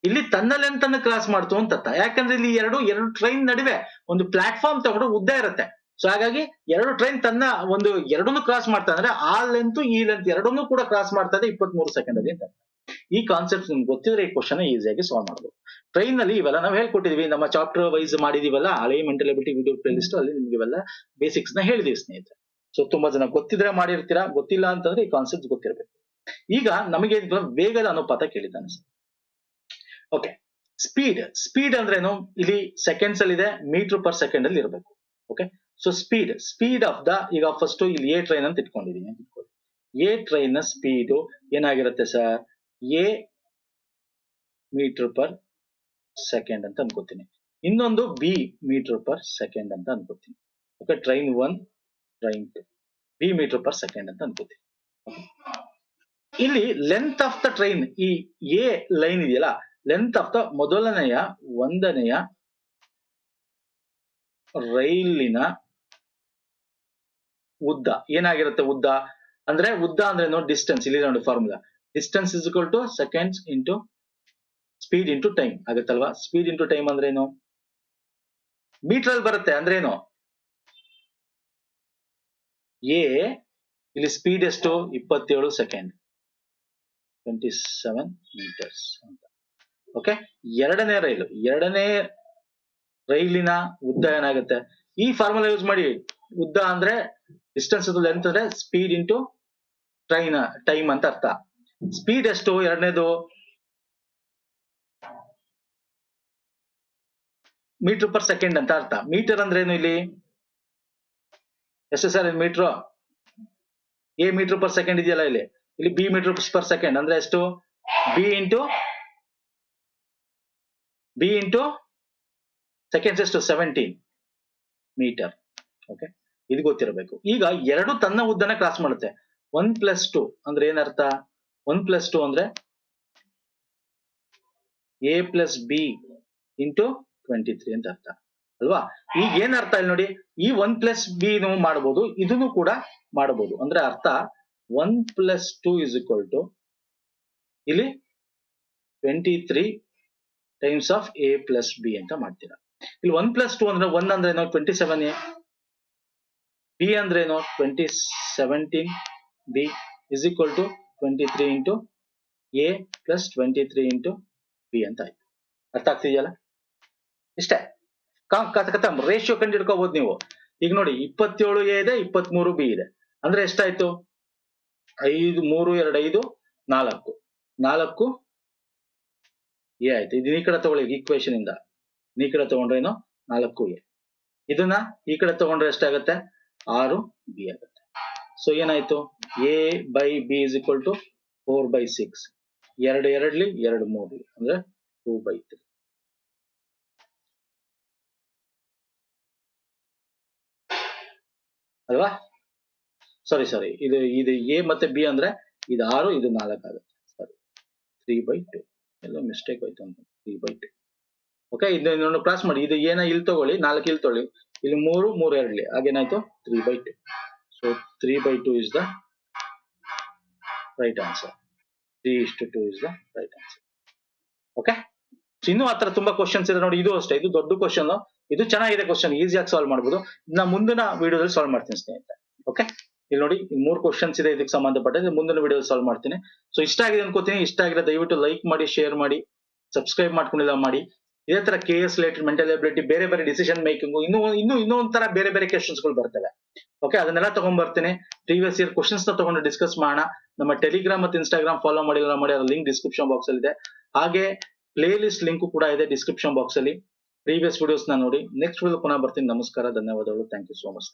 ಇಲ್ಲಿ ತನ್ನ ಲೆಂತ್ ಅನ್ನು ಕ್ರಾಸ್ ಮಾಡ್ತು ಅಂತ ಅರ್ಥ. ಯಾಕಂದ್ರೆ ಇಲ್ಲಿ ಎರಡು ಎರಡು ಟ್ರೈನ್ ನಡುವೆ ಒಂದು ಪ್ಲಾಟ್ಫಾರ್ಮ್ ತಗೊಂಡು ಉದ್ದ ಇರುತ್ತೆ. ಸೊ ಹಾಗಾಗಿ ಎರಡು ಟ್ರೈನ್ ತನ್ನ ಒಂದು ಎರಡನ್ನು ಕ್ರಾಸ್ ಮಾಡ್ತಾ ಅಂದ್ರೆ ಆ ಲೆಂತ್ ಈ ಲೆಂತ್ ಎರಡನ್ನೂ ಕೂಡ ಕ್ರಾಸ್ ಮಾಡ್ತಾ ಇದೆ ಇಪ್ಪತ್ತ್ ಮೂರು ಸೆಕೆಂಡ್ ಅಲ್ಲಿ ಅಂತ. ಈ ಕಾನ್ಸೆಪ್ಟ್ ನಿಮ್ಗೆ ಗೊತ್ತಿದ್ರೆ ಈ ಕ್ವಶನ್ ಈಸಿಯಾಗಿ ಸಾಲ್ವ್ ಮಾಡಬಹುದು ಟ್ರೈನ್ನಲ್ಲಿ ಇವೆಲ್ಲ ನಾವು ಹೇಳ್ಕೊಟ್ಟಿದ್ವಿ, ನಮ್ಮ ಚಾಪ್ಟರ್ ವೈಸ್ ಮಾಡಿದೀವಲ್ಲ ಹಳೆ mental ability video playlist ಅಲ್ಲಿ ನಿಮ್ಗೆ ಇವೆಲ್ಲ ಬೇಸಿಕ್ಸ್ನ ಹೇಳಿದೀವಿ ಸ್ನೇಹಿತರೆ. ಸೊ ತುಂಬಾ ಜನ ಗೊತ್ತಿದ್ರೆ ಮಾಡಿರ್ತೀರಾ, ಗೊತ್ತಿಲ್ಲ ಅಂತಂದ್ರೆ ಈ ಕಾನ್ಸೆಪ್ಟ್ ಗೊತ್ತಿರಬೇಕು. ಈಗ ನಮಗೆ ವೇಗದ ಅನುಪಾತ ಕೇಳಿದ್ದಾನೆ ಸರ್. ಓಕೆ ಸ್ಪೀಡ್ ಸ್ಪೀಡ್ ಅಂದ್ರೇನು? ಇಲ್ಲಿ ಸೆಕೆಂಡ್ಸ್ ಅಲ್ಲಿ ಇದೆ ಮೀಟರ್ ಪರ್ ಸೆಕೆಂಡ್ ಅಲ್ಲಿ ಇರಬೇಕು. Okay so speed speed of the ಈಗ ಫಸ್ಟ್ ಇಲ್ಲಿ ಎ ಟ್ರೈನ್ ಅಂತ ಇಟ್ಕೊಂಡಿದೀನಿ ಅಂತ ಇಟ್ಕೊಳ್ಳಿ. ಎ ಟ್ರೈನ್ನ ಸ್ಪೀಡ್ ಏನಾಗಿರುತ್ತೆ sir A metre per second ಅಂತ ಅನ್ಕೋತೀನಿ. ಇನ್ನೊಂದು ಬಿ ಮೀಟರ್ ಪರ್ ಸೆಕೆಂಡ್ ಅಂತ ಅನ್ಕೋತೀನಿ. Okay train one train two B metre per second ಅಂತ ಅನ್ಕೋತೀನಿ. ಇಲ್ಲಿ ಲೆಂತ್ ಆಫ್ ದ ಟ್ರೈನ್ ಈ ಎ ಲೈನ್ ಇದೆಯಲ್ಲ ಲೆಂತ್ ಆಫ್ ದ ಮೊದಲನೆಯ, ಒಂದನೆಯ ರೈಲಿನ ಉದ್ದ. ಏನಾಗಿರುತ್ತೆ ಉದ್ದ? ಅಂದ್ರೆ ಉದ್ದ ಅಂದ್ರೆ ನೋ ಡಿಸ್ಟೆನ್ಸ್ ಇಲ್ಲಿ ನೋಡಿ formula distance is equal to seconds into speed into time ಆಗುತ್ತಲ್ವಾ? Speed into time ಅಂದ್ರೆ ಏನು? ಮೀಟರ್ ಅಲ್ಲಿ ಬರುತ್ತೆ ಅಂದ್ರೆ ಏನು? ಎ ಇಲ್ಲಿ ಸ್ಪೀಡ್ ಎಷ್ಟು? ಇಪ್ಪತ್ತೇಳು ಸೆಕೆಂಡ್ ಟ್ವೆಂಟಿ ಸೆವೆನ್ ಮೀಟರ್ಸ್ ಅಂತ. ಓಕೆ ಎರಡನೇ ರೈಲು. ಎರಡನೇ ರೈಲಿನ ಉದ್ದ ಏನಾಗುತ್ತೆ? ಈ ಫಾರ್ಮುಲಾ ಯೂಸ್ ಮಾಡಿ. ಉದ್ದ ಅಂದ್ರೆ ಡಿಸ್ಟೆನ್ಸ್ ಲೆಂತ್ ಅಂದ್ರೆ ಸ್ಪೀಡ್ ಇಂಟು ಟ್ರೈನ್ ಟೈಮ್ ಅಂತ ಅರ್ಥ. ಸ್ಪೀಡ್ ಎಷ್ಟು? ಎರಡನೇದು ಮೀಟರ್ ಪರ್ ಸೆಕೆಂಡ್ ಅಂತ ಅರ್ಥ. ಮೀಟರ್ ಅಂದ್ರೆ ಏನು ಇಲ್ಲಿ? ಎಷ್ಟು sir metre A metre per second ಇದೆಯಲ್ಲ ಇಲ್ಲಿ? ಇಲ್ಲಿ ಬಿ ಮೀಟರ್ ಪರ್ ಸೆಕೆಂಡ್ ಅಂದ್ರೆ ಎಷ್ಟು? B into B into seconds ಎಷ್ಟು? ಸೆವೆಂಟೀನ್ ಮೀಟರ್ ಓಕೆ ಇದು ಗೊತ್ತಿರಬೇಕು. ಈಗ ಎರಡು ತನ್ನ ಉದ್ದನ ಕ್ರಾಸ್ ಮಾಡುತ್ತೆ. ಒನ್ ಪ್ಲಸ್ ಟು ಅಂದ್ರೆ ಏನರ್ಥ? ಒನ್ ಪ್ಲಸ್ ಟು ಅಂದ್ರೆ A plus B into twenty three ಅಂತ ಅರ್ಥ. ಅಲ್ವಾ? ಈಗ ಏನ್ ಅರ್ಥ ಇಲ್ಲಿ ನೋಡಿ? ಈ ಒನ್ ಪ್ಲಸ್ ಬಿ ಮಾಡಬಹುದು ಇದನ್ನು ಕೂಡ ಮಾಡಬಹುದು ಅಂದ್ರೆ ಅರ್ಥ one plus two is equal to ಇಲ್ಲಿ twenty three times of A plus B ಅಂತ ಮಾಡ್ತೀರಾ. ಇಲ್ಲಿ ಒನ್ ಪ್ಲಸ್ ಟು ಅಂದ್ರೆ ಒನ್ ಅಂದ್ರೆ ಏನೋ? ಟ್ವೆಂಟಿ ಸೆವೆನ್ ಎ ಬಿ ಅಂದ್ರೆ ಏನು? Twenty seventeen B is equal to twenty three into A plus twenty three into B ಅಂತ ಆಯ್ತು. ಅರ್ಥ ಆಗ್ತಿದೆಯಲ್ಲ? ಇಷ್ಟೇ. ಕಥಮ್ ರೇಷಿಯೋ ಕಂಡು ಹಿಡ್ಕೋಬಹುದು ನೀವು. ಈಗ ನೋಡಿ, ಇಪ್ಪತ್ತೇಳು ಎ ಇದೆ, ಇಪ್ಪತ್ಮೂರು ಬಿ ಇದೆ. ಅಂದ್ರೆ ಎಷ್ಟಾಯ್ತು? ಐದು, ಮೂರು, ಎರಡು, ಐದು, ನಾಲ್ಕು. ನಾಲ್ಕು ಎ ಆಯ್ತು. ಇದು ಈ ಕಡೆ ತಗೊಳ್ಳಿ ಈಕ್ವೇಶನ್ ಇಂದ. ಈ ಕಡೆ ತಗೊಂಡ್ರೆ ಏನು? ನಾಲ್ಕು ಎ ಇದನ್ನ ಈ ಕಡೆ ತಗೊಂಡ್ರೆ ಎಷ್ಟಾಗತ್ತೆ? ಆರು ಬಿ ಆಗುತ್ತೆ. ಸೊ ಏನಾಯ್ತು? A by B is equal to four by six ಎರಡು ಎರಡ್ಲಿ, ಎರಡು ಮೂರ್ಲಿ ಅಂದ್ರೆ ಟೂ ಬೈ ತ್ರೀ ಅಲ್ವಾ? ಸಾರಿ ಸಾರಿ ಇದು ಇದು ಎ ಮತ್ತೆ ಬಿ ಅಂದ್ರೆ ಇದು ಆರು, ಇದು ನಾಲ್ಕು ಆಗುತ್ತೆ. ತ್ರೀ ಬೈ ಟು ಎಲ್ಲ ಮಿಸ್ಟೇಕ್ ಆಯ್ತು ಅಂತ. ತ್ರೀ ಬೈ ಟು ಓಕೆ ಇದನ್ನು ಕ್ರಾಸ್ ಮಾಡಿ. ಇದು ಏನ ಇಲ್ಲಿ ತಗೊಳ್ಳಿ, ನಾಲ್ಕು ಇಲ್ಲಿ ತಗೊಳ್ಳಿ. ಇಲ್ಲಿ ಮೂರು ಮೂರು ಎರಡ್ಲಿ ಹಾಗೇನಾಯ್ತು? Three by two so three by two is the right answer three is two two is the right answer okay ಇನ್ನೂ ಆತರ ತುಂಬಾ ಕ್ವಶನ್ಸ್ ಇದೆ ನೋಡಿ. ಇದು ಅಷ್ಟೇ. ಇದು ದೊಡ್ಡ ಕ್ವಶನ್ ಇದು ಚೆನ್ನಾಗಿದೆ ಕ್ವಶನ್ ಈಸಿಯಾಗಿ ಸಾಲ್ವ್ ಮಾಡ್ಬೋದು. ನಾ ಮುಂದಿನ ವಿಡಿಯೋದಲ್ಲಿ ಸಾಲ್ವ್ ಮಾಡ್ತೀನಿ ಸ್ನೇಹಿತರೆ. ಓಕೆ ಇಲ್ಲಿ ನೋಡಿ ಮೂರು ಕ್ವಶನ್ಸ್ ಇದೆ ಇದಕ್ಕೆ ಸಂಬಂಧಪಟ್ಟಂತೆ ಮುಂದಿನ ವಿಡಿಯೋದಲ್ಲಿ ಸಾಲ್ವ್ ಮಾಡ್ತೀನಿ. ಸೊ ಇಷ್ಟ ಆಗಿದೆ ಅನ್ಕೋತೀನಿ. ಇಷ್ಟ ಆಗಿದೆ ದಯವಿಟ್ಟು ಲೈಕ್ ಮಾಡಿ ಶೇರ್ ಮಾಡಿ ಸಬ್ಸ್ಕ್ರೈಬ್ ಮಾಡ್ಕೊಂಡಿಲ್ಲ ಮಾಡಿ. ಇದೇ ತರ K S related mental ability ಬೇರೆ ಬೇರೆ ಡಿಸಿಷನ್ ಮೇಕಿಂಗ್ ಇನ್ನು ಇನ್ನು ಒಂಥರ ಬೇರೆ ಬೇರೆ ಕ್ವಶನ್ಸ್ಗಳು ಬರ್ತವೆ. ಓಕೆ ಅದನ್ನೆಲ್ಲ ತಗೊಂಡ್ ಬರ್ತೀನಿ. ಪ್ರೀವಿಯಸ್ ಇಯರ್ ಕ್ವಶನ್ಸ್ನ ತಗೊಂಡು ಡಿಸ್ಕಸ್ ಮಾಡೋಣ. ನಮ್ಮ ಟೆಲಿಗ್ರಾಮ್ ಮತ್ತು ಇನ್ಸ್ಟಾಗ್ರಾಮ್ ಫಾಲೋ ಮಾಡಿಲ್ಲ ಮಾಡಿ, ಅದರ ಲಿಂಕ್ ಡಿಸ್ಕ್ರಿಪ್ಷನ್ ಬಾಕ್ಸ್ ಅಲ್ಲಿ ಇದೆ ಹಾಗೆ ಪ್ಲೇ ಲಿಸ್ಟ್ ಲಿಂಕ್ ಕೂಡ ಇದೆ ಡಿಸ್ಕ್ರಿಪ್ಷನ್ ಬಾಕ್ಸ್ ಅಲ್ಲಿ. ಪ್ರೀವಿಯಸ್ ವಿಡಿಯೋಸ್ನ ನೋಡಿ. ನೆಕ್ಸ್ಟ್ ವಿಡಿಯೋ ಪುನಃ ಬರ್ತೀನಿ. ನಮಸ್ಕಾರ, ಧನ್ಯವಾದಗಳು. Thank you so much